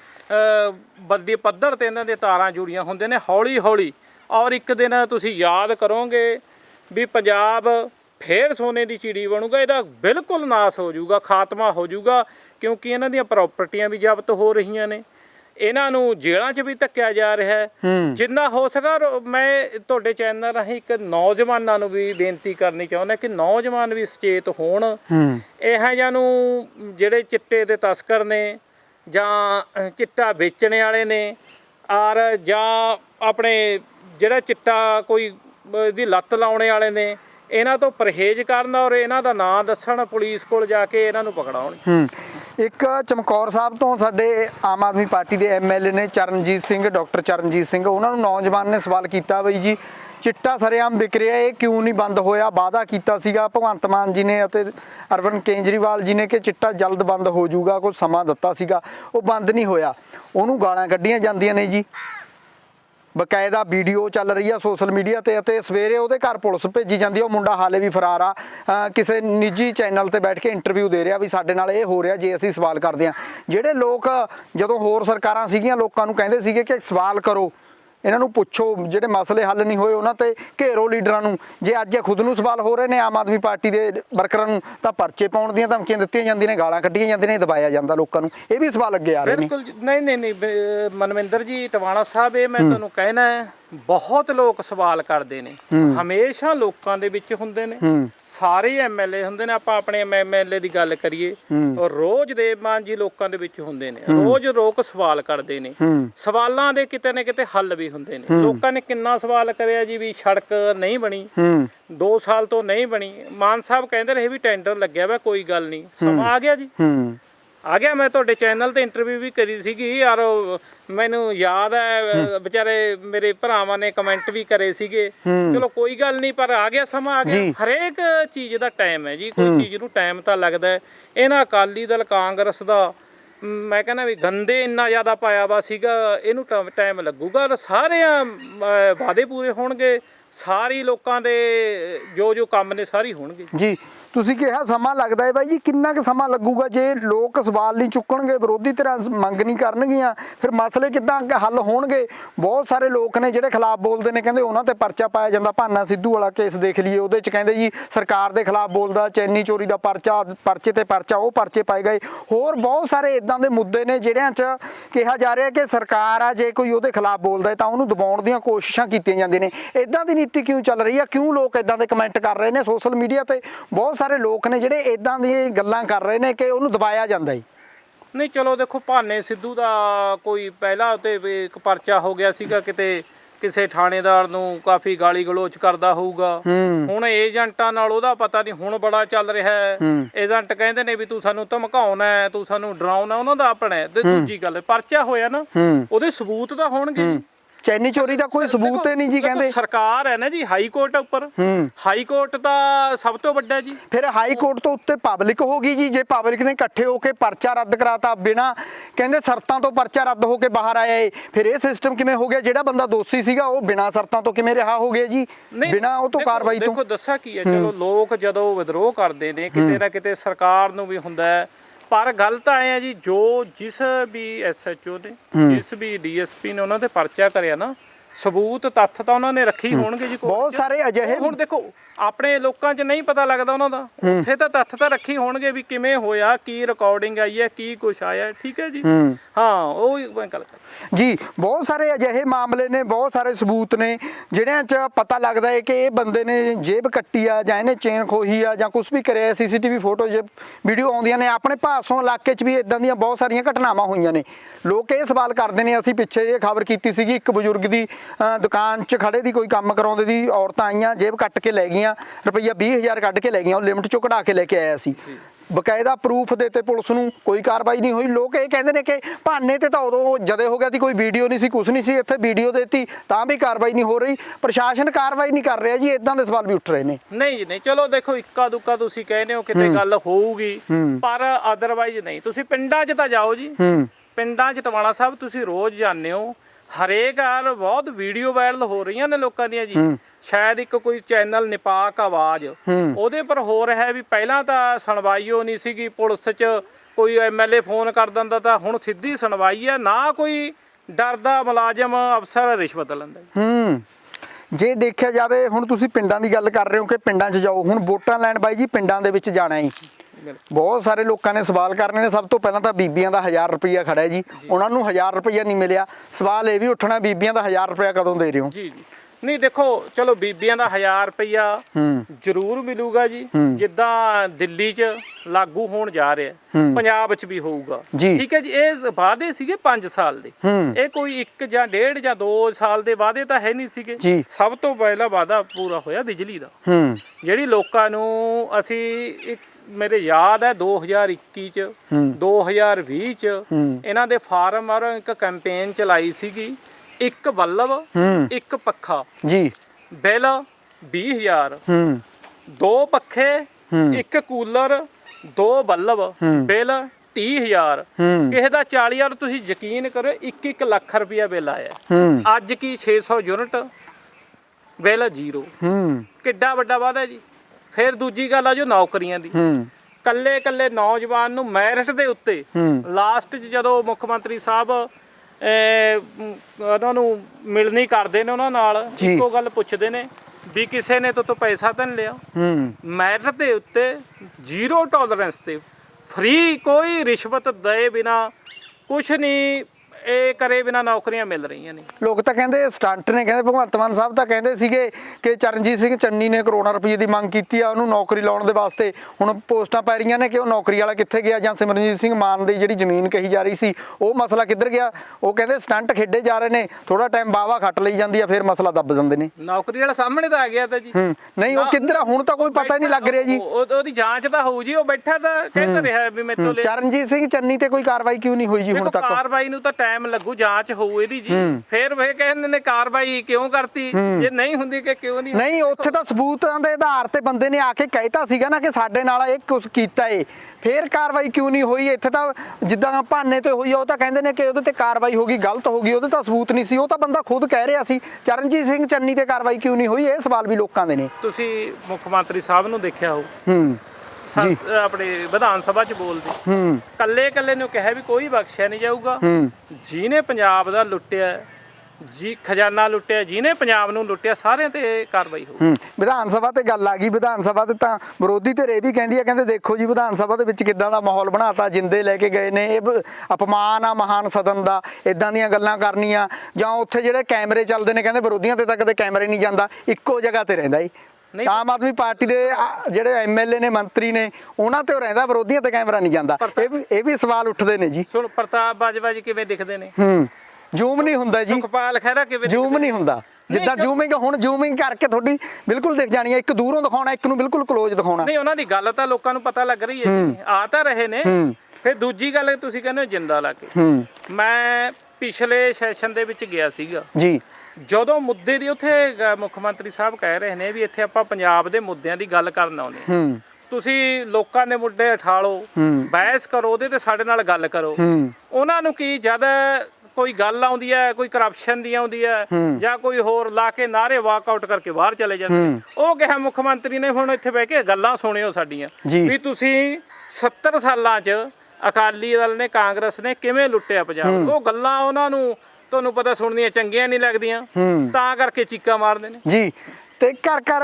ਵੱਡੀ ਪੱਧਰ ਤੇ ਇਹਨਾਂ ਦੇ ਤਾਰਾਂ ਜੁੜੀਆਂ ਹੁੰਦੇ ਨੇ ਹੌਲੀ ਹੌਲੀ ਔਰ ਇੱਕ ਦਿਨ ਤੁਸੀਂ ਯਾਦ ਕਰੋਗੇ ਵੀ ਪੰਜਾਬ ਫੇਰ ਸੋਨੇ ਦੀ ਚਿੜੀ ਬਣੂਗਾ, ਇਹਦਾ ਬਿਲਕੁਲ ਨਾਸ ਹੋ ਜਾਊਗਾ, ਖਾਤਮਾ ਹੋ ਜਾਊਗਾ, ਕਿਉਂਕਿ ਇਹਨਾਂ ਦੀਆਂ ਪ੍ਰਾਪਰਟੀਆਂ ਵੀ ਜ਼ਬਤ ਹੋ ਰਹੀਆਂ ਨੇ। ਇਹਨਾਂ ਨੂੰ ਜੇਲ੍ਹਾਂ 'ਚ ਵੀ ਧੱਕਿਆ ਜਾ ਰਿਹਾ ਹੈ। ਜਿੰਨਾ ਹੋ ਸਕਾ ਮੈਂ ਤੁਹਾਡੇ ਚੈਨਲ ਰਾਹੀਂ ਇੱਕ ਨੌਜਵਾਨਾਂ ਨੂੰ ਵੀ ਬੇਨਤੀ ਕਰਨੀ ਚਾਹੁੰਦਾ ਕਿ ਨੌਜਵਾਨ ਵੀ ਸੁਚੇਤ ਹੋਣ। ਇਹੋ ਜਿਹਾ ਨੂੰ ਜਿਹੜੇ ਚਿੱਟੇ ਦੇ ਤਸਕਰ ਨੇ ਜਾਂ ਚਿੱਟਾ ਵੇਚਣ ਵਾਲੇ ਨੇ ਔਰ ਜਾਂ ਆਪਣੇ ਜਿਹੜਾ ਚਿੱਟਾ ਕੋਈ ਦੀ ਲੱਤ ਲਾਉਣੇ ਵਾਲੇ ਨੇ ਇਹਨਾਂ ਤੋਂ ਪਰਹੇਜ਼ ਕਰਨ ਔਰ ਇਹਨਾਂ ਦਾ ਨਾਂ ਦੱਸਣ ਪੁਲਿਸ ਕੋਲ ਜਾ ਕੇ ਇਹਨਾਂ ਨੂੰ ਪਕੜਾਉਣ। ਹੂੰ। ਇੱਕ ਚਮਕੌਰ ਸਾਹਿਬ ਤੋਂ ਸਾਡੇ ਆਮ ਆਦਮੀ ਪਾਰਟੀ ਦੇ ਐਮਐਲਏ ਨੇ ਚਰਨਜੀਤ ਸਿੰਘ, ਡਾਕਟਰ ਚਰਨਜੀਤ ਸਿੰਘ, ਉਹਨਾਂ ਨੂੰ ਨੌਜਵਾਨ ਨੇ ਸਵਾਲ ਕੀਤਾ ਬਈ ਜੀ, ਚਿੱਟਾ ਸਰੇਆਮ ਵਿਕ ਰਿਹਾ, ਇਹ ਕਿਉਂ ਨਹੀਂ ਬੰਦ ਹੋਇਆ? ਵਾਅਦਾ ਕੀਤਾ ਸੀਗਾ ਭਗਵੰਤ ਮਾਨ ਜੀ ਨੇ ਅਤੇ ਅਰਵਿੰਦ ਕੇਜਰੀਵਾਲ ਜੀ ਨੇ ਕਿ ਚਿੱਟਾ ਜਲਦ ਬੰਦ ਹੋ ਜਾਊਗਾ ਕੋਈ ਸਮਾਂ ਦਿੱਤਾ ਸੀਗਾ, ਉਹ ਬੰਦ ਨਹੀਂ ਹੋਇਆ। ਉਹਨੂੰ ਗਾਲਾਂ ਕੱਢੀਆਂ ਜਾਂਦੀਆਂ ਨੇ ਜੀ। ਬਕਾਇਦਾ ਵੀਡੀਓ ਚੱਲ ਰਹੀ ਆ ਸੋਸ਼ਲ ਮੀਡੀਆ ਤੇ ਅਤੇ ਸਵੇਰੇ ਉਹਦੇ ਘਰ ਪੁਲਿਸ ਭੇਜੀ ਜਾਂਦੀ ਆ। ਉਹ ਮੁੰਡਾ ਹਾਲੇ ਵੀ ਫਰਾਰ ਆ। ਕਿਸੇ ਨਿੱਜੀ ਚੈਨਲ ਤੇ ਬੈਠ ਕੇ ਇੰਟਰਵਿਊ ਦੇ ਰਿਹਾ ਵੀ ਸਾਡੇ ਨਾਲ ਇਹ ਹੋ ਰਿਹਾ, ਜੇ ਅਸੀਂ ਸਵਾਲ ਕਰਦੇ ਆ। ਜਿਹੜੇ ਲੋਕ, ਜਦੋਂ ਹੋਰ ਸਰਕਾਰਾਂ ਸੀਗੀਆਂ, ਲੋਕਾਂ ਨੂੰ ਕਹਿੰਦੇ ਸੀਗੇ ਕਿ ਸਵਾਲ ਕਰੋ। ਇਹਨਾਂ ਨੂੰ ਪੁੱਛੋ ਜਿਹੜੇ ਮਸਲੇ ਹੱਲ ਨਹੀਂ ਹੋਏ ਉਹਨਾਂ ਤੇ ਘੇਰੋ ਲੀਡਰਾਂ ਨੂੰ। ਜੇ ਅੱਜ ਇਹ ਖੁਦ ਨੂੰ ਸਵਾਲ ਹੋ ਰਹੇ ਨੇ ਆਮ ਆਦਮੀ ਪਾਰਟੀ ਦੇ ਵਰਕਰਾਂ ਨੂੰ ਤਾਂ ਪਰਚੇ ਪਾਉਣ ਦੀਆਂ ਧਮਕੀਆਂ ਦਿੱਤੀਆਂ ਜਾਂਦੀਆਂ ਨੇ ਗਾਲਾਂ ਕੱਢੀਆਂ ਜਾਂਦੀਆਂ ਨੇ ਦਬਾਇਆ ਜਾਂਦਾ ਲੋਕਾਂ ਨੂੰ। ਇਹ ਵੀ ਸਵਾਲ ਅੱਗੇ ਆ ਰਹੇ ਨੇ। ਬਿਲਕੁਲ। ਨਹੀਂ ਨਹੀਂ ਨਹੀਂ ਮਨਵਿੰਦਰ ਜੀ ਟਵਾਣਾ ਸਾਹਿਬ ਇਹ ਮੈਂ ਤੁਹਾਨੂੰ ਕਹਿਣਾ ਹੈ। ਬਹੁਤ ਲੋਕ ਸਵਾਲ ਕਰਦੇ ਨੇ। ਹਮੇਸ਼ਾ ਲੋਕਾਂ ਦੇ ਵਿੱਚ ਹੁੰਦੇ ਨੇ। ਸਾਰੇ ਐਮਐਲਏ ਹੁੰਦੇ ਨੇ। ਆਪਾਂ ਆਪਣੇ ਐਮਐਲਏ ਦੀ ਗੱਲ ਕਰੀਏ। ਰੋਜ਼ ਦੇ ਮਾਨ ਜੀ ਲੋਕਾਂ ਦੇ ਵਿੱਚ ਹੁੰਦੇ ਨੇ। ਰੋਜ਼ ਲੋਕ ਸਵਾਲ ਕਰਦੇ ਨੇ। ਸਵਾਲਾਂ ਦੇ ਕਿਤੇ ਨਾ ਕਿਤੇ ਹੱਲ ਵੀ ਹੁੰਦੇ ਨੇ। ਲੋਕਾਂ ਨੇ ਕਿੰਨਾ ਸਵਾਲ ਕਰਿਆ ਜੀ ਵੀ ਸੜਕ ਨਹੀਂ ਬਣੀ। ਹੂੰ। 2 ਸਾਲ ਤੋਂ ਨਹੀਂ ਬਣੀ। ਮਾਨ ਸਾਹਿਬ ਕਹਿੰਦੇ ਰਹੇ ਵੀ ਟੈਂਡਰ ਲੱਗਿਆ ਵਾ ਕੋਈ ਗੱਲ ਨਹੀਂ। ਸਮਾਂ ਆ ਗਿਆ ਜੀ। ਆ ਗਿਆ ਮੈਂ ਤੁਹਾਡੇ ਚੈਨਲ ਤੇ ਇੰਟਰਵਿਊ ਵੀ ਕਰੀ ਸੀਗੀ ਯਾਰ ਮੈਨੂੰ ਯਾਦ ਹੈ ਵਿਚਾਰੇ ਮੇਰੇ ਭਰਾਵਾਂ ਨੇ ਕਮੈਂਟ ਵੀ ਕਰੇ ਸੀਗੇ। ਚਲੋ ਕੋਈ ਗੱਲ ਨਹੀਂ ਪਰ ਆ ਗਿਆ ਸਮਾਂ ਆ। ਗਿਆ। ਹਰੇਕ ਚੀਜ਼ ਦਾ ਟਾਈਮ ਹੈ ਜੀ ਕੋਈ ਚੀਜ਼ ਨੂੰ ਟਾਈਮ ਤਾਂ ਲੱਗਦਾ ਇਹਨਾਂ ਅਕਾਲੀ ਦਲ ਕਾਂਗਰਸ ਦਾ ਮ, ਕਹਿੰਦਾ ਵੀ ਗੰਦੇ ਇੰਨਾ ਜ਼ਿਆਦਾ ਪਾਇਆ ਵਾ ਸੀਗਾ ਇਹਨੂੰ ਟਾਈਮ ਲੱਗੂਗਾ। ਅਮ, ਵਾਅਦੇ ਪੂਰੇ ਹੋਣਗੇ ਸਾਰੀ ਲੋਕਾਂ ਦੇ ਜੋ ਜੋ ਕੰਮ ਨੇ ਸਾਰੀ ਹੋਣਗੇ। ਜੀ। ਤੁਸੀਂ ਕਿਹਾ ਸਮਾਂ ਲੱਗਦਾ ਹੈ ਬਾਈ ਜੀ, ਕਿੰਨਾ ਕੁ ਸਮਾਂ ਲੱਗੂਗਾ ਜੇ ਲੋਕ ਸਵਾਲ ਨਹੀਂ ਚੁੱਕਣਗੇ, ਵਿਰੋਧੀ ਧਿਰਾਂ ਮੰਗ ਨਹੀਂ ਕਰਨਗੀਆਂ, ਫਿਰ ਮਸਲੇ ਕਿੱਦਾਂ ਅੱਗੇ ਹੱਲ ਹੋਣਗੇ? ਬਹੁਤ ਸਾਰੇ ਲੋਕ ਨੇ ਜਿਹੜੇ ਖਿਲਾਫ ਬੋਲਦੇ ਨੇ, ਕਹਿੰਦੇ ਉਹਨਾਂ ਤੇ ਪਰਚਾ ਪਾਇਆ ਜਾਂਦਾ, ਭਾਨਾ ਸਿੱਧੂ ਵਾਲਾ ਕੇਸ ਦੇਖ ਲਈਏ, ਉਹਦੇ ਚ ਕਹਿੰਦੇ ਜੀ, ਸਰਕਾਰ ਦੇ ਖਿਲਾਫ ਬੋਲਦਾ, ਚੈਨੀ ਚੋਰੀ ਦਾ ਪਰਚਾ, ਪਰਚੇ ਤੇ ਪਰਚਾ, ਉਹ ਪਰਚੇ ਪਾਏ ਗਏ। ਹੋਰ ਬਹੁਤ ਸਾਰੇ ਇਦਾਂ ਦੇ ਮੁੱਦੇ ਨੇ ਜਿਹੜਿਆਂ 'ਚ ਕਿਹਾ ਜਾ ਰਿਹਾ ਕਿ ਸਰਕਾਰ ਆ, ਜੇ ਕੋਈ ਉਹਦੇ ਖਿਲਾਫ ਬੋਲਦਾ ਹੈ, ਤਾਂ ਉਹਨੂੰ ਦਬਾਉਣ ਦੀਆਂ ਕੋਸ਼ਿਸ਼ਾਂ ਕੀਤੀਆਂ ਜਾਂਦੀਆਂ ਨੇ। ਇਦਾਂ ਦੀ ਨੀਤੀ ਕਿਉਂ ਚੱਲ ਰਹੀ ਆ? ਕਿਉਂ ਲੋਕ ਇਦਾਂ ਦੇ ਕਮੈਂਟ ਕਰ ਰਹੇ ਨੇ ਸੋਸ਼ਲ ਮੀਡੀਆ ਤੇ? ਬਹੁਤ ਸਾਰੇ ਲੋਕ ਨੇ ਜਿਹੜੇ ਇਦਾਂ ਦੀਆਂ ਗੱਲਾਂ ਕਰ ਰਹੇ ਨੇ ਕਿ ਉਹਨੂੰ ਦਬਾਇਆ ਜਾਂਦਾ ਹੈ ਨਹੀਂ ਚਲੋ ਦੇਖੋ ਭਾਨੇ ਸਿੱਧੂ ਦਾ ਕੋਈ ਪਹਿਲਾਂ ਤੇ ਇੱਕ ਪਰਚਾ ਹੋ ਗਿਆ ਸੀਗਾ ਕਿਤੇ ਕਿਸੇ ਥਾਣੇਦਾਰ ਨੂੰ ਕਾਫੀ ਗਾਲੀ ਗਲੋਚ ਕਰਦਾ ਹੋਊਗਾ। ਹੁਣ ਏਜੰਟਾਂ ਨਾਲ ਉਹਦਾ ਪਤਾ ਨਹੀਂ ਹੁਣ ਬੜਾ ਚੱਲ ਰਿਹਾ ਹੈ। ਏਜੰਟ ਕਹਿੰਦੇ ਨੇ ਵੀ ਤੂੰ ਸਾਨੂੰ ਧਮਕਾਉਣਾ ਹੈ ਤੂੰ ਸਾਨੂੰ ਡਰਾਉਣਾ ਉਹਨਾਂ ਦਾ ਆਪਣਾ ਤੇ ਦੂਜੀ ਗੱਲ ਪਰਚਾ ਹੋਇਆ ਨਾ ਉਹਦੇ ਸਬੂਤ ਤਾਂ ਹੋਣਗੇ। ਚੈਨੀ ਚੋਰੀ ਦਾ ਕੋਈ ਸਬੂਤ ਹੀ ਨਹੀਂ ਜੀ ਕਹਿੰਦੇ। ਸਰਕਾਰ ਹੈ ਨਾ ਜੀ ਹਾਈ ਕੋਰਟ ਉੱਪਰ। ਹਾਈ ਕੋਰਟ ਤਾਂ ਸਭ ਤੋਂ ਵੱਡਾ ਜੀ। ਫਿਰ ਹਾਈ ਕੋਰਟ ਤੋਂ ਉੱਤੇ ਪਬਲਿਕ ਹੋ ਗਈ ਜੀ ਜੇ ਪਬਲਿਕ ਨੇ ਇਕੱਠੇ ਹੋ ਕੇ ਪਰਚਾ ਰੱਦ ਕਰਾਤਾ ਬਿਨਾ ਕਹਿੰਦੇ ਸ਼ਰਤਾਂ ਤੋਂ ਪਰਚਾ ਰੱਦ ਹੋ ਕੇ ਬਾਹਰ ਆਇਆ ਏ ਫਿਰ ਇਹ ਸਿਸਟਮ ਕਿਵੇਂ ਹੋ ਗਿਆ? ਜਿਹੜਾ ਬੰਦਾ ਦੋਸ਼ੀ ਸੀਗਾ ਉਹ ਬਿਨਾ ਸ਼ਰਤਾਂ ਤੋਂ ਕਿਵੇਂ ਰਿਹਾ ਹੋ ਗਿਆ ਜੀ? ਬਿਨਾ ਉਹ ਤੋਂ ਕਾਰਵਾਈ ਤੋਂ। ਦੇਖੋ ਦੱਸਿਆ ਕੀ ਹੈ ਚਲੋ ਲੋਕ ਜਦੋਂ ਵਿਦਰੋਹ ਕਰਦੇ ਨੇ ਕਿਤੇ ਨਾ ਕਿਤੇ ਸਰਕਾਰ ਨੂੰ ਵੀ ਹੁੰਦਾ ਹੈ। ਪਰ ਗੱਲ ਤਾਂ ਐ ਹੈ ਜੀ ਜੋ ਜਿਸ ਵੀ ਐਸਐਚਓ ਨੇ ਜਿਸ ਵੀ ਡੀਐਸਪੀ ਨੇ ਉਹਨਾਂ ਤੇ ਪਰਚਾ ਕਰਿਆ ਨਾ ਸਬੂਤ ਤੱਥ ਤਾਂ ਉਹਨਾਂ ਨੇ ਰੱਖੀ ਹੋਣਗੇ ਜੀ ਬਹੁਤ। ਸਾਰੇ ਅਜਿਹੇ ਹੁਣ ਦੇਖੋ ਆਪਣੇ ਲੋਕਾਂ 'ਚ ਨਹੀਂ ਪਤਾ ਲੱਗਦਾ ਉਹਨਾਂ ਦਾ। ਉੱਥੇ ਤਾਂ ਤੱਥ ਤਾਂ ਰੱਖੀ ਹੋਣਗੇ ਵੀ ਕਿਵੇਂ ਹੋਇਆ ਕੀ ਰਿਕਾਰਡਿੰਗ ਆਈ ਹੈ ਕੀ ਕੁਛ ਆਇਆ ਠੀਕ ਹੈ ਜੀ? ਹੂੰ। ਉਹ ਹੀ ਮੈਂ ਗੱਲ ਜੀ ਬਹੁਤ ਸਾਰੇ ਅਜਿਹੇ ਮਾਮਲੇ ਨੇ ਬਹੁਤ ਸਾਰੇ ਸਬੂਤ ਨੇ ਜਿਹੜਿਆਂ 'ਚ ਪਤਾ ਲੱਗਦਾ ਹੈ ਕਿ ਇਹ ਬੰਦੇ ਨੇ ਜੇਬ ਕੱਟੀ ਆ ਜਾਂ ਇਹਨੇ ਚੇਨ ਖੋਹੀ ਆ ਜਾਂ ਕੁਝ ਵੀ ਕਰਿਆ ਸੀਸੀਟੀਵੀ ਫੋਟੋ ਜੇ ਵੀਡੀਓ ਆਉਂਦੀਆਂ ਨੇ। ਆਪਣੇ ਭਾਸੋਂ ਇਲਾਕੇ 'ਚ ਵੀ ਇਦਾਂ ਦੀਆਂ ਬਹੁਤ ਸਾਰੀਆਂ ਘਟਨਾਵਾਂ ਹੋਈਆਂ ਨੇ। ਲੋਕ ਇਹ ਸਵਾਲ ਕਰਦੇ ਨੇ ਅਸੀਂ ਪਿੱਛੇ ਇਹ ਖਬਰ ਕੀਤੀ ਸੀਗੀ ਇੱਕ ਬਜ਼ੁਰਗ ਦੀ ਦੁਕਾਨ 'ਚ ਖੜੇ ਦੀ ਕੋਈ ਕੰਮ ਕਰਾਉਂਦੇ ਦੀ ਔਰਤਾਂ ਆਈਆਂ ਜੇਬ ਕੱਟ ਕੇ ਲੈ ਗਈਆਂ ਰੁਪਈਆ 20000 ਕੱਢ ਕੇ ਲੈ ਗਈਆਂ ਉਹ ਲਿਮਟ 'ਚੋਂ ਕਢਾ ਕੇ ਲੈ ਕੇ ਆਇਆ ਸੀ। ਬਕਾਇਦਾ ਪ੍ਰੂਫ ਦਿੱਤੇ ਪੁਲਿਸ ਨੂੰ ਕੋਈ ਕਾਰਵਾਈ ਨਹੀਂ ਹੋਈ। ਲੋਕ ਇਹ ਕਹਿੰਦੇ ਨੇ ਕਿ ਭਾਨੇ ਤੇ ਤਾਂ ਉਦੋਂ ਜਦੇ ਹੋ ਗਿਆ ਸੀ ਕੋਈ ਵੀਡੀਓ ਨਹੀਂ ਸੀ ਕੁਝ ਨਹੀਂ ਸੀ ਇੱਥੇ ਵੀਡੀਓ ਦੇਤੀ ਤਾਂ ਵੀ ਕਾਰਵਾਈ ਨਹੀਂ ਹੋ ਰਹੀ। ਪ੍ਰਸ਼ਾਸਨ ਕਾਰਵਾਈ ਨਹੀਂ ਕਰ ਰਿਹਾ ਜੀ ਇਦਾਂ ਦੇ ਸਵਾਲ ਵੀ ਉੱਠ ਰਹੇ ਨੇ। ਨਹੀਂ ਜੀ ਨਹੀਂ ਚਲੋ ਦੇਖੋ ਇੱਕਾ ਦੁੱਕਾ ਤੁਸੀਂ ਕਹਿੰਦੇ ਹੋ ਕਿਤੇ ਗੱਲ ਹੋਊਗੀ। ਪਰ ਅਦਰਵਾਈਜ਼ ਨਹੀਂ। ਤੁਸੀਂ ਪਿੰਡਾਂ 'ਚ ਤਾਂ ਜਾਓ ਜੀ। ਪਿੰਡਾਂ 'ਚ ਟਵਾਣਾ ਸਾਹਿਬ ਤੁਸੀਂ ਰੋਜ਼ ਜਾਂਦੇ ਹੋ। ਹਰੇਕ ਯਾਰ ਬਹੁਤ ਵੀਡੀਓ ਵਾਇਰਲ ਹੋ ਰਹੀਆਂ ਨੇ ਲੋਕਾਂ ਦੀਆਂ ਜੀ। ਸ਼ਾਇਦ ਇੱਕ ਕੋਈ ਚੈਨਲ ਨਿਪਾਕ ਆਵਾਜ਼। ਉਹਦੇ ਪਰ ਹੋ ਰਿਹਾ ਵੀ ਪਹਿਲਾਂ ਤਾਂ ਸੁਣਵਾਈ ਉਹ ਨਹੀਂ ਸੀਗੀ ਪੁਲਿਸ 'ਚ ਕੋਈ ਐਮਐਲਏ ਫੋਨ ਕਰ ਦਿੰਦਾ ਤਾਂ ਹੁਣ ਸਿੱਧੀ ਸੁਣਵਾਈ ਹੈ ਨਾ ਕੋਈ ਡਰਦਾ ਮੁਲਾਜ਼ਮ ਅਫਸਰ ਰਿਸ਼ਵਤ ਲੈਂਦਾ। ਹੂੰ। ਜੇ ਦੇਖਿਆ ਜਾਵੇ ਹੁਣ ਤੁਸੀਂ ਪਿੰਡਾਂ ਦੀ ਗੱਲ ਕਰ ਰਹੇ ਹੋ ਕਿ ਪਿੰਡਾਂ 'ਚ ਜਾਓ ਹੁਣ ਵੋਟਾਂ ਲੈਣ ਬਾਈ ਜੀ ਪਿੰਡਾਂ ਦੇ ਵਿੱਚ ਜਾਣਾ ਹੈ ਬਹੁਤ ਸਾਰੇ ਲੋਕਾਂ ਨੇ ਸਵਾਲ ਕਰਨੇ ਨੇ। ਸਭ ਤੋਂ ਪਹਿਲਾਂ ਤਾਂ ਬੀਬੀਆਂ ਦਾ 1000 ਰੁਪਈਆ ਖੜਾ ਹੈ ਜੀ। ਉਹਨਾਂ ਨੂੰ 1000 ਰੁਪਈਆ ਨਹੀਂ ਮਿਲਿਆ। ਸਵਾਲ ਇਹ ਵੀ ਉੱਠਣਾ ਬੀਬੀਆਂ ਦਾ 1000 ਰੁਪਈਆ ਕਦੋਂ ਦੇ ਰਹੇ ਹੋ? ਜੀ ਜੀ। ਨਹੀਂ ਦੇਖੋ ਚਲੋ ਬੀਬੀਆਂ ਦਾ 1000 ਰੁਪਇਆ ਹੂੰ। ਜ਼ਰੂਰ ਮਿਲੂਗਾ ਜੀ। ਜਿੱਦਾਂ ਦਿੱਲੀ 'ਚ ਲਾਗੂ ਹੋਣ ਜਾ ਰਿਹਾ। ਪੰਜਾਬ 'ਚ ਵੀ ਹੋਊਗਾ। ਠੀਕ ਹੈ ਜੀ ਇਹ ਵਾਅਦੇ ਸੀਗੇ 5 ਸਾਲ ਦੇ। ਇਹ ਕੋਈ 1 ਜਾਂ 1.5 ਜਾਂ 2 ਸਾਲ ਦੇ ਵਾਅਦੇ ਤਾਂ ਹੈ ਨਹੀਂ ਸੀਗੇ। ਸਭ ਤੋਂ ਪਹਿਲਾ ਵਾਅਦਾ ਪੂਰਾ ਹੋਇਆ ਬਿਜਲੀ ਦਾ। ਜਿਹੜੀ ਲੋਕਾਂ ਨੂੰ ਅਸੀਂ ਇੱਕ ਮੇਰੇ ਯਾਦ ਹੈ 2021 ਚ ਹੂੰ। 2020 ਚ ਇਹਨਾਂ ਦੇ ਫਾਰਮ ਔਰ ਇੱਕ ਕੈਂਪੇਨ ਚਲਾਈ ਸੀਗੀ ਇੱਕ ਬੱਲਬ ਇੱਕ ਪੱਖਾ। ਜੀ। ਬਿੱਲ 20000 ਹੂੰ। ਦੋ ਪੱਖੇ। ਇੱਕ ਕੂਲਰ ਦੋ ਬੱਲਬ। ਬਿੱਲ 30000 ਹੂੰ। ਕਿਸੇ ਦਾ 40000 ਤੁਸੀਂ ਯਕੀਨ ਕਰੋ 1-1 ਲੱਖ ਰੁਪਇਆ ਬਿੱਲ ਆਇਆ। ਅੱਜ ਕੀ 600 ਯੂਨਿਟ? Bill zero. ਹੂੰ। ਕਿੱਡਾ ਵੱਡਾ ਵਾਧਾ ਜੀ। ਫਿਰ ਦੂਜੀ ਗੱਲ ਆ ਜੋ ਨੌਕਰੀਆਂ ਦੀ। ਹੂੰ। ਕੱਲੇ ਕੱਲੇ ਨੌਜਵਾਨ ਨੂੰ ਮੈਰਿਟ ਦੇ ਉੱਤੇ ਲਾਸਟ 'ਚ ਜਦੋਂ ਮੁੱਖ ਮੰਤਰੀ ਸਾਹਿਬ ਉਹਨਾਂ ਨੂੰ ਮਿਲਣੀ ਕਰਦੇ ਨੇ ਉਹਨਾਂ ਨਾਲ। ਇੱਕੋ ਗੱਲ ਪੁੱਛਦੇ ਨੇ ਵੀ ਕਿਸੇ ਨੇ ਤੋਂ ਪੈਸਾ ਤਾਂ ਨਹੀਂ ਲਿਆ। ਹੂੰ। ਮੈਰਿਟ ਦੇ ਉੱਤੇ ਜ਼ੀਰੋ ਟੋਲਰੈਂਸ ਤੇ ਫ੍ਰੀ ਕੋਈ ਰਿਸ਼ਵਤ ਦਏ ਬਿਨਾ ਕੁਛ ਨਹੀਂ ਇਹ ਕਰੇ ਬਿਨਾ ਨੌਕਰੀਆਂ ਮਿਲ ਰਹੀਆਂ ਨੇ। ਲੋਕ ਤਾਂ ਕਹਿੰਦੇ ਸਟੰਟ ਨੇ ਕਹਿੰਦੇ ਭਗਵੰਤ ਮਾਨ ਸਾਹਿਬ ਤਾਂ ਕਹਿੰਦੇ ਸੀਗੇ ਕਿ ਚਰਨਜੀਤ ਸਿੰਘ ਚੰਨੀ ਨੇ ਕਰੋੜਾਂ ਰੁਪਏ ਦੀ ਮੰਗ ਕੀਤੀ ਆ ਉਹਨੂੰ ਨੌਕਰੀ ਲਾਉਣ ਦੇ ਵਾਸਤੇ। ਹੁਣ ਪੋਸਟਾਂ ਪੈ ਰਹੀਆਂ ਨੇ ਕਿ ਉਹ ਨੌਕਰੀ ਵਾਲਾ ਕਿੱਥੇ ਗਿਆ ਜਾਂ ਸਿਮਰਨਜੀਤ ਸਿੰਘ ਮਾਨ ਦੀ ਜਿਹੜੀ ਜ਼ਮੀਨ ਕਹੀ ਜਾ ਰਹੀ ਸੀ ਉਹ ਮਸਲਾ ਕਿੱਧਰ ਗਿਆ? ਉਹ ਕਹਿੰਦੇ ਸਟੰਟ ਖੇਡੇ ਜਾ ਰਹੇ ਨੇ ਥੋੜਾ ਟਾਈਮ ਬਾਵਾ ਖੱਟ ਲਈ ਜਾਂਦੀ ਆ ਫਿਰ ਮਸਲਾ ਦੱਬ ਜਾਂਦੇ ਨੇ। ਨੌਕਰੀ ਵਾਲਾ ਸਾਹਮਣੇ ਤਾਂ ਆ ਗਿਆ ਤਾਂ ਜੀ। ਹੂੰ ਨਹੀਂ ਉਹ ਕਿੱਧਰ ਆ? ਹੁਣ ਤਾਂ ਕੋਈ ਪਤਾ ਹੀ ਨਹੀਂ ਲੱਗ ਰਿਹਾ ਜੀ। ਉਹ- ਉਹ- ਉਹਦੀ ਜਾਂਚ ਤਾਂ ਹੋਊ ਜੀ ਉਹ ਬੈਠਾ ਤਾਂ ਕਹਿੰਦਾ ਰਿਹਾ ਵੀ ਤੋਂ ਲੈ ਚਰਨਜੀਤ ਸਿੰਘ ਚੰਨੀ ਤੇ ਕੋਈ ਕਾਰਵਾਈ ਕਿਉਂ ਨਹੀਂ ਹੋਈ ਜੀ ਹੁਣ ਤੱਕ? ਕਾਰਵਾਈ ਨੂੰ ਤਾਂ ਟਾਈਮ ਲੱਗੂ ਜਾਂਚ ਹੋਊ ਇਹਦੀ ਜੀ। ਫਿਰ ਵੇ ਕਹਿੰਦੇ ਨੇ ਕਾਰਵਾਈ ਕਿਉਂ ਕਰਤੀ? ਜੇ ਨਹੀਂ ਹੁੰਦੀ ਕਿ ਕਿਉਂ ਨਹੀਂ ਨਹੀਂ ਉੱਥੇ ਤਾਂ ਸਬੂਤਾਂ ਦੇ ਆਧਾਰ ਤੇ ਬੰਦੇ ਨੇ ਆ ਕੇ ਕਹਿਤਾ ਸੀਗਾ ਨਾ ਕਿ ਸਾਡੇ ਨਾਲ ਇਹ ਕੁਝ ਕੀਤਾ ਏ। ਫੇਰ ਕਾਰਵਾਈ ਕਿਉਂ ਨਹੀਂ ਹੋਈ? ਇੱਥੇ ਤਾਂ ਜਿੱਦਾਂ ਭਾਨੇ ਤੇ ਹੋਈ ਆ ਉਹ ਤਾਂ ਕਹਿੰਦੇ ਨੇ ਕਿ ਉਹਦੇ ਤੇ ਕਾਰਵਾਈ ਹੋ ਗਈ ਗਲਤ ਹੋ ਗਈ ਉਹਦੇ ਤਾਂ ਸਬੂਤ ਨਹੀਂ ਸੀ। ਉਹ ਤਾਂ ਬੰਦਾ ਖੁਦ ਕਹਿ ਰਿਹਾ ਸੀ। ਚਰਨਜੀਤ ਸਿੰਘ ਚੰਨੀ ਤੇ ਕਾਰਵਾਈ ਕਿਉਂ ਨਹੀਂ ਹੋਈ? ਇਹ ਸਵਾਲ ਵੀ ਲੋਕਾਂ ਦੇ ਨੇ। ਤੁਸੀਂ ਮੁੱਖ ਮੰਤਰੀ ਸਾਹਿਬ ਨੂੰ ਦੇਖਿਆ ਹੋ ਹੂੰ। ਸੰਸ- ਆਪਣੇ ਵਿਧਾਨ ਸਭਾ 'ਚ ਬੋਲਦੇ। ਹੂੰ। ਕੱਲੇ ਕੱਲੇ ਨੂੰ ਕਿਹਾ ਵੀ ਕੋਈ ਬਖਸ਼ਿਆ ਨਹੀਂ ਜਾਊਗਾ। ਹੂੰ। ਜਿਹਨੇ ਪੰਜਾਬ ਦਾ ਲੁੱਟਿਆ ਜੀ ਖਜ਼ਾਨਾ ਲੁੱਟਿਆ ਜਿਹਨੇ ਪੰਜਾਬ ਨੂੰ ਲੁੱਟਿਆ ਸਾਰਿਆਂ ਤੇ ਕਾਰਵਾਈ ਹੋਊ। ਹੂੰ। ਵਿਧਾਨ ਸਭਾ ਤੇ ਗੱਲ ਆ ਗਈ। ਵਿਧਾਨ ਸਭਾ ਤੇ ਤਾਂ ਵਿਰੋਧੀ ਧਿਰ ਇਹ ਵੀ ਕਹਿੰਦੀ ਆ ਕਹਿੰਦੇ ਦੇਖੋ ਜੀ ਵਿਧਾਨ ਸਭਾ ਦੇ ਵਿੱਚ ਕਿੱਦਾਂ ਦਾ ਮਾਹੌਲ ਬਣਾਤਾ ਜਿੰਦੇ ਲੈ ਕੇ ਗਏ ਨੇ ਇਹ ਬ- ਅਪਮਾਨ ਆ ਮਹਾਨ ਸਦਨ ਦਾ ਇਦਾਂ ਦੀਆਂ ਗੱਲਾਂ ਕਰਨੀਆਂ। ਜਾਂ ਉੱਥੇ ਜਿਹੜੇ ਕੈਮਰੇ ਚੱਲਦੇ ਨੇ ਕਹਿੰਦੇ ਵਿਰੋਧੀਆਂ ਤੇ ਤਾਂ ਕਦੇ ਕੈਮਰੇ ਨਹੀਂ ਜਾਂਦਾ ਇੱਕੋ ਜਗ੍ਹਾ ਤੇ ਰਹਿੰਦਾ ਏ। ਨਹੀਂ। ਆਮ ਆਦਮੀ ਪਾਰਟੀ ਦੇ ਆ, ਜਿਹੜੇ ਐਮਐਲਏ ਨੇ ਮੰਤਰੀ ਨੇ ਉਹਨਾਂ ਤੇ ਉਹ ਰਹਿੰਦਾ ਵਿਰੋਧੀਆਂ ਤੇ ਕੈਮਰਾ ਨਹੀਂ ਜਾਂਦਾ। ਇਹ ਵੀ ਇਹ ਵੀ ਸਵਾਲ ਉੱਠਦੇ ਨੇ ਜੀ। ਸੁਣ ਪ੍ਰਤਾਪ ਬਾਜਵਾ ਜੀ ਕਿਵੇਂ ਦਿਖਦੇ ਨੇ? ਹੂੰ। ਜ਼ੂਮ ਨਹੀਂ ਹੁੰਦਾ ਜੀ। ਸੁਖਪਾਲ ਖਹਿਰਾ ਕਿਵੇਂ ਜ਼ੂਮ ਨਹੀਂ ਹੁੰਦਾ। ਜਿੱਦਾਂ ਕਿਉਂ- ਜ਼ੂਮਿੰਗ ਹੁਣ ਜ਼ੂਮਿੰਗ ਕਰਕੇ ਤੁਹਾਡੀ ਬਿਲਕੁਲ ਦਿਖ ਜਾਣੀ ਹੈ। ਇੱਕ ਦੂਰੋਂ ਦਿਖਾਉਣਾ ਇੱਕ ਨੂੰ ਬਿਲਕੁਲ ক্লোਜ਼ ਦਿਖਾਉਣਾ। ਨਹੀਂ ਉਹਨਾਂ ਦੀ ਗੱਲ ਤਾਂ ਲੋਕਾਂ ਨੂੰ ਪਤਾ ਲੱਗ ਰਹੀ ਹੈ ਜੀ। ਆ ਤਾਂ ਰਹੇ ਨੇ। ਹੂੰ। ਫਿਰ ਦੂਜੀ ਗੱਲ ਤੁਸੀਂ ਕਹਿੰਦੇ ਹੋ ਜਿੰਦਾ ਲਾ ਕੇ। ਹੂੰ। ਮੈਂ ਪਿਛਲੇ ਸੈਸ਼ਨ ਦੇ ਵਿੱਚ ਗਿਆ ਸੀਗਾ। ਜੀ। ਜਦੋਂ ਮੁੱਦੇ ਦੀ ਉੱਥੇ ਮੁੱਖ ਮੰਤਰੀ ਸਾਹਿਬ ਕਹਿ ਰਹੇ ਨੇ ਵੀ ਇੱਥੇ ਆਪਾਂ ਪੰਜਾਬ ਦੇ ਮੁੱਦਿਆਂ ਦੀ ਗੱਲ ਕਰਨ ਆਉਂਦੇ ਹਾਂ। ਹੂੰ ਤੁਸੀਂ ਲੋਕਾਂ ਦੇ ਮੁੱਦੇ ਉਠਾ ਲਓ ਹੂੰ। ਬਹਿਸ ਕਰੋ ਉਹਦੇ ਤੇ ਸਾਡੇ ਨਾਲ ਗੱਲ ਕਰੋ ਹੂੰ ਉਹਨਾਂ ਨੂੰ ਕੀ ਜਦ ਕੋਈ ਗੱਲ ਆਉਂਦੀ ਹੈ ਕੋਈ ਕਰਪਸ਼ਨ ਦੀ ਆਉਂਦੀ ਹੈ ਜਾਂ ਕੋਈ ਹੋਰ ਲਾ ਕੇ ਨਾਰੇ ਵਾਕਆਊਟ ਕਰਕੇ ਬਾਹਰ ਚਲੇ ਜਾਂਦੇ। ਉਹ ਕਿਹਾ ਮੁੱਖ ਮੰਤਰੀ ਨੇ ਹੁਣ ਇੱਥੇ ਬਹਿ ਕੇ ਗੱਲਾਂ ਸੁਣਿਓ ਸਾਡੀਆਂ ਜੀ। ਵੀ ਤੁਸੀਂ 70 ਸਾਲਾਂ 'ਚ ਅਕਾਲੀ ਦਲ ਨੇ ਕਾਂਗਰਸ ਨੇ ਕਿਵੇਂ ਲੁੱਟਿਆ ਪੰਜਾਬ ਉਹ ਗੱਲਾਂ ਉਹਨਾਂ ਨੂੰ ਤੁਹਾਨੂੰ ਪਤਾ ਸੁਣਨੀਆਂ ਚੰਗੀਆਂ ਨਹੀਂ ਲੱਗਦੀਆਂ। ਤਾਂ ਕਰਕੇ ਚੀਕਾਂ ਮਾਰਦੇ ਨੇ। ਜੀ ਤੇ ਘਰ ਘਰ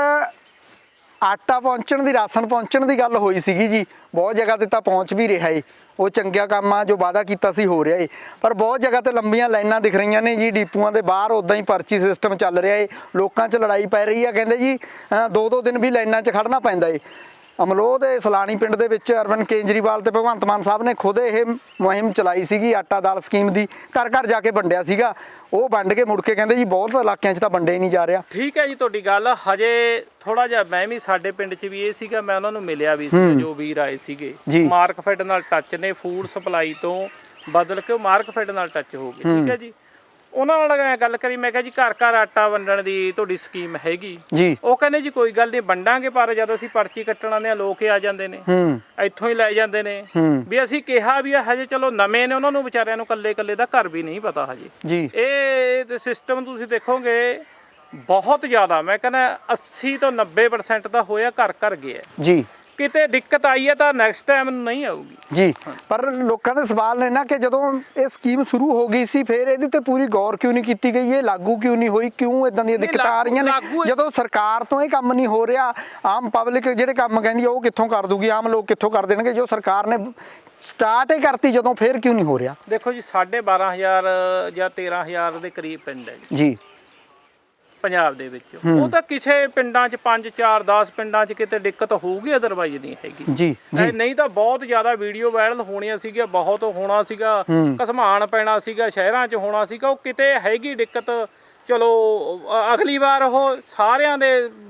ਆਟਾ ਪਹੁੰਚਣ ਦੀ ਰਾਸ਼ਨ ਪਹੁੰਚਣ ਦੀ ਗੱਲ ਹੋਈ ਸੀਗੀ ਜੀ। ਬਹੁਤ ਜਗ੍ਹਾ ਤੇ ਤਾਂ ਪਹੁੰਚ ਵੀ ਰਿਹਾ ਏ। ਉਹ ਚੰਗਿਆ ਕੰਮ ਆ ਜੋ ਵਾਅਦਾ ਕੀਤਾ ਸੀ ਹੋ ਰਿਹਾ ਏ। ਪਰ ਬਹੁਤ ਜਗ੍ਹਾ ਤੇ ਲੰਬੀਆਂ ਲਾਈਨਾਂ ਦਿਖ ਰਹੀਆਂ ਨੇ ਜੀ ਡੀਪੂਆਂ ਦੇ ਬਾਹਰ। ਉਦਾਂ ਹੀ ਪਰਚੀ ਸਿਸਟਮ ਚੱਲ ਰਿਹਾ ਏ। ਲੋਕਾਂ 'ਚ ਲੜਾਈ ਪੈ ਰਹੀ ਆ ਕਹਿੰਦੇ ਜੀ ਦੋ ਦੋ ਦਿਨ ਵੀ ਲਾਈਨਾਂ 'ਚ ਖੜਨਾ ਪੈਂਦਾ ਏ। ਅਮਲੋਹ ਦੇ ਸਲਾਣੀ ਪਿੰਡ ਦੇ ਵਿੱਚ ਅਰਵਿੰਦ ਕੇਜਰੀਵਾਲ ਤੇ ਭਗਵੰਤ ਮਾਨ ਸਾਹਿਬ ਨੇ ਖੁਦ ਇਹ ਮੁਹਿੰਮ ਚਲਾਈ ਸੀਗੀ ਆਟਾ ਦਾਲ ਸਕੀਮ ਦੀ। ਘਰ ਘਰ ਜਾ ਕੇ ਵੰਡਿਆ ਸੀਗਾ। ਉਹ ਵੰਡ ਕੇ ਮੁੜ ਕੇ ਕਹਿੰਦੇ ਜੀ ਬਹੁਤ ਇਲਾਕਿਆਂ 'ਚ ਤਾਂ ਵੰਡੇ ਹੀ ਨਹੀਂ ਜਾ ਰਿਹਾ। ਠੀਕ ਹੈ ਜੀ ਤੁਹਾਡੀ ਗੱਲ। ਹਜੇ ਥੋੜਾ ਜਿਹਾ ਮੈਂ ਵੀ ਸਾਡੇ ਪਿੰਡ 'ਚ ਵੀ ਇਹ ਸੀਗਾ ਮੈਂ ਉਹਨਾਂ ਨੂੰ ਮਿਲਿਆ ਵੀ ਸੀ ਜੋ ਵੀਰ ਆਏ ਸੀਗੇ। ਜੀ। ਮਾਰਕਫੈਡ ਨਾਲ ਟੱਚ ਨੇ ਫੂਡ ਸਪਲਾਈ ਤੋਂ ਬਦਲ ਕੇ ਉਹ ਮਾਰਕਫੈਡ ਨਾਲ ਟੱਚ ਹੋ ਗਏ। ਠੀਕ ਹੈ। ਜੀ। ਉਹਨਾਂ ਨਾਲ ਮੈਂ ਗੱਲ ਕਰੀ ਮੈਂ ਕਿਹਾ ਜੀ ਘਰ ਘਰ ਆਟਾ ਵੰਡਣ ਦੀ ਤੁਹਾਡੀ ਸਕੀਮ ਹੈਗੀ। ਜੀ। ਉਹ ਕਹਿੰਦੇ ਜੀ ਕੋਈ ਗੱਲ ਨਹੀਂ ਵੰਡਾਂਗੇ ਪਰ ਜਦ ਅਸੀਂ ਪਰਚੀ ਕੱਟਣ ਆਉਂਦੇ ਆ ਲੋਕ ਹੀ ਆ ਜਾਂਦੇ ਨੇ। ਹੂੰ। ਇੱਥੋਂ ਹੀ ਲੈ ਜਾਂਦੇ ਨੇ। ਹੂੰ। ਵੀ ਅਸੀਂ ਕਿਹਾ ਵੀ ਆ, ਹਜੇ ਚਲੋ ਨਵੇਂ ਨੇ ਉਹਨਾਂ ਨੂੰ ਵਿਚਾਰਿਆਂ ਨੂੰ ਕੱਲੇ ਕੱਲੇ ਦਾ ਘਰ ਵੀ ਨਹੀਂ ਪਤਾ ਹਜੇ। ਜੀ। ਇਹ ਸਿਸਟਮ ਤੁਸੀਂ ਦੇਖੋਗੇ ਬਹੁਤ ਜ਼ਿਆਦਾ ਮੈਂ ਕਹਿੰਦਾ 80 ਤੋਂ 90% ਤਾਂ ਹੋਇਆ ਘਰ ਘਰ ਗਿਆ। ਜੀ। ਕਿਤੇ ਦਿੱਕਤ ਆਈ ਹੈ ਤਾਂ ਨੈਕਸਟ ਟਾਈਮ ਨਹੀਂ ਆਊਗੀ। ਜੀ ਪਰ ਲੋਕਾਂ ਦੇ ਸਵਾਲ ਨੇ ਨਾ ਕਿ ਜਦੋਂ ਇਹ ਸਕੀਮ ਸ਼ੁਰੂ ਹੋ ਗਈ ਸੀ ਫਿਰ ਇਹਦੇ ਤੇ ਪੂਰੀ ਗੌਰ ਕਿਉਂ ਨਹੀਂ ਕੀਤੀ ਗਈ? ਇਹ ਲਾਗੂ ਕਿਉਂ ਨਹੀਂ ਹੋਈ? ਕਿਉਂ ਇਦਾਂ ਦੀਆਂ ਦਿੱਕਤਾਂ ਆ ਰਹੀਆਂ ਨੇ? ਜਦੋਂ ਸਰਕਾਰ ਤੋਂ ਇਹ ਕੰਮ ਨਹੀਂ ਹੋ ਰਿਹਾ ਆਮ ਪਬਲਿਕ ਜਿਹੜੇ ਕੰਮ ਕਹਿੰਦੀ ਉਹ ਕਿੱਥੋਂ ਕਰ ਦੂਗੀ? ਆਮ ਲੋਕ ਕਿੱਥੋਂ ਕਰ ਦੇਣਗੇ? ਜੋ ਸਰਕਾਰ ਨੇ ਸਟਾਰਟ ਹੀ ਕਰਤੀ ਜਦੋਂ ਫਿਰ ਕਿਉਂ ਨਹੀਂ ਹੋ ਰਿਹਾ? ਦੇਖੋ ਜੀ 12500 ਜਾਂ 13000 ਦੇ ਕਰੀਬ ਪਿੰਡ ਹੈ ਜੀ। ਪੰਜਾਬ ਦੇ ਵਿੱਚ। ਉਹ ਤਾਂ ਕਿਸੇ ਪਿੰਡਾਂ 'ਚ 5 4 10 ਪਿੰਡਾਂ 'ਚ ਕਿਤੇ ਦਿੱਕਤ ਹੋਊਗੀ ਅਦਰਵਾਈਜ਼ ਨਹੀਂ ਹੈਗੀ। ਜੀ ਨਹੀਂ ਤਾਂ ਬਹੁਤ ਜ਼ਿਆਦਾ ਵੀਡੀਓ ਵਾਇਰਲ ਹੋਣੀਆਂ ਸੀਗੀਆਂ ਬਹੁਤ ਹੋਣਾ ਸੀਗਾ ਘਸਮਾਨ ਪੈਣਾ ਸੀਗਾ ਸ਼ਹਿਰਾਂ 'ਚ ਹੋਣਾ ਸੀਗਾ ਉਹ ਕਿਤੇ ਹੈਗੀ ਦਿੱਕਤ ਚਲੋ ਅਗਲੀ ਵਾਰ ਉਹ ਸਾਰਿਆਂ ਦੇ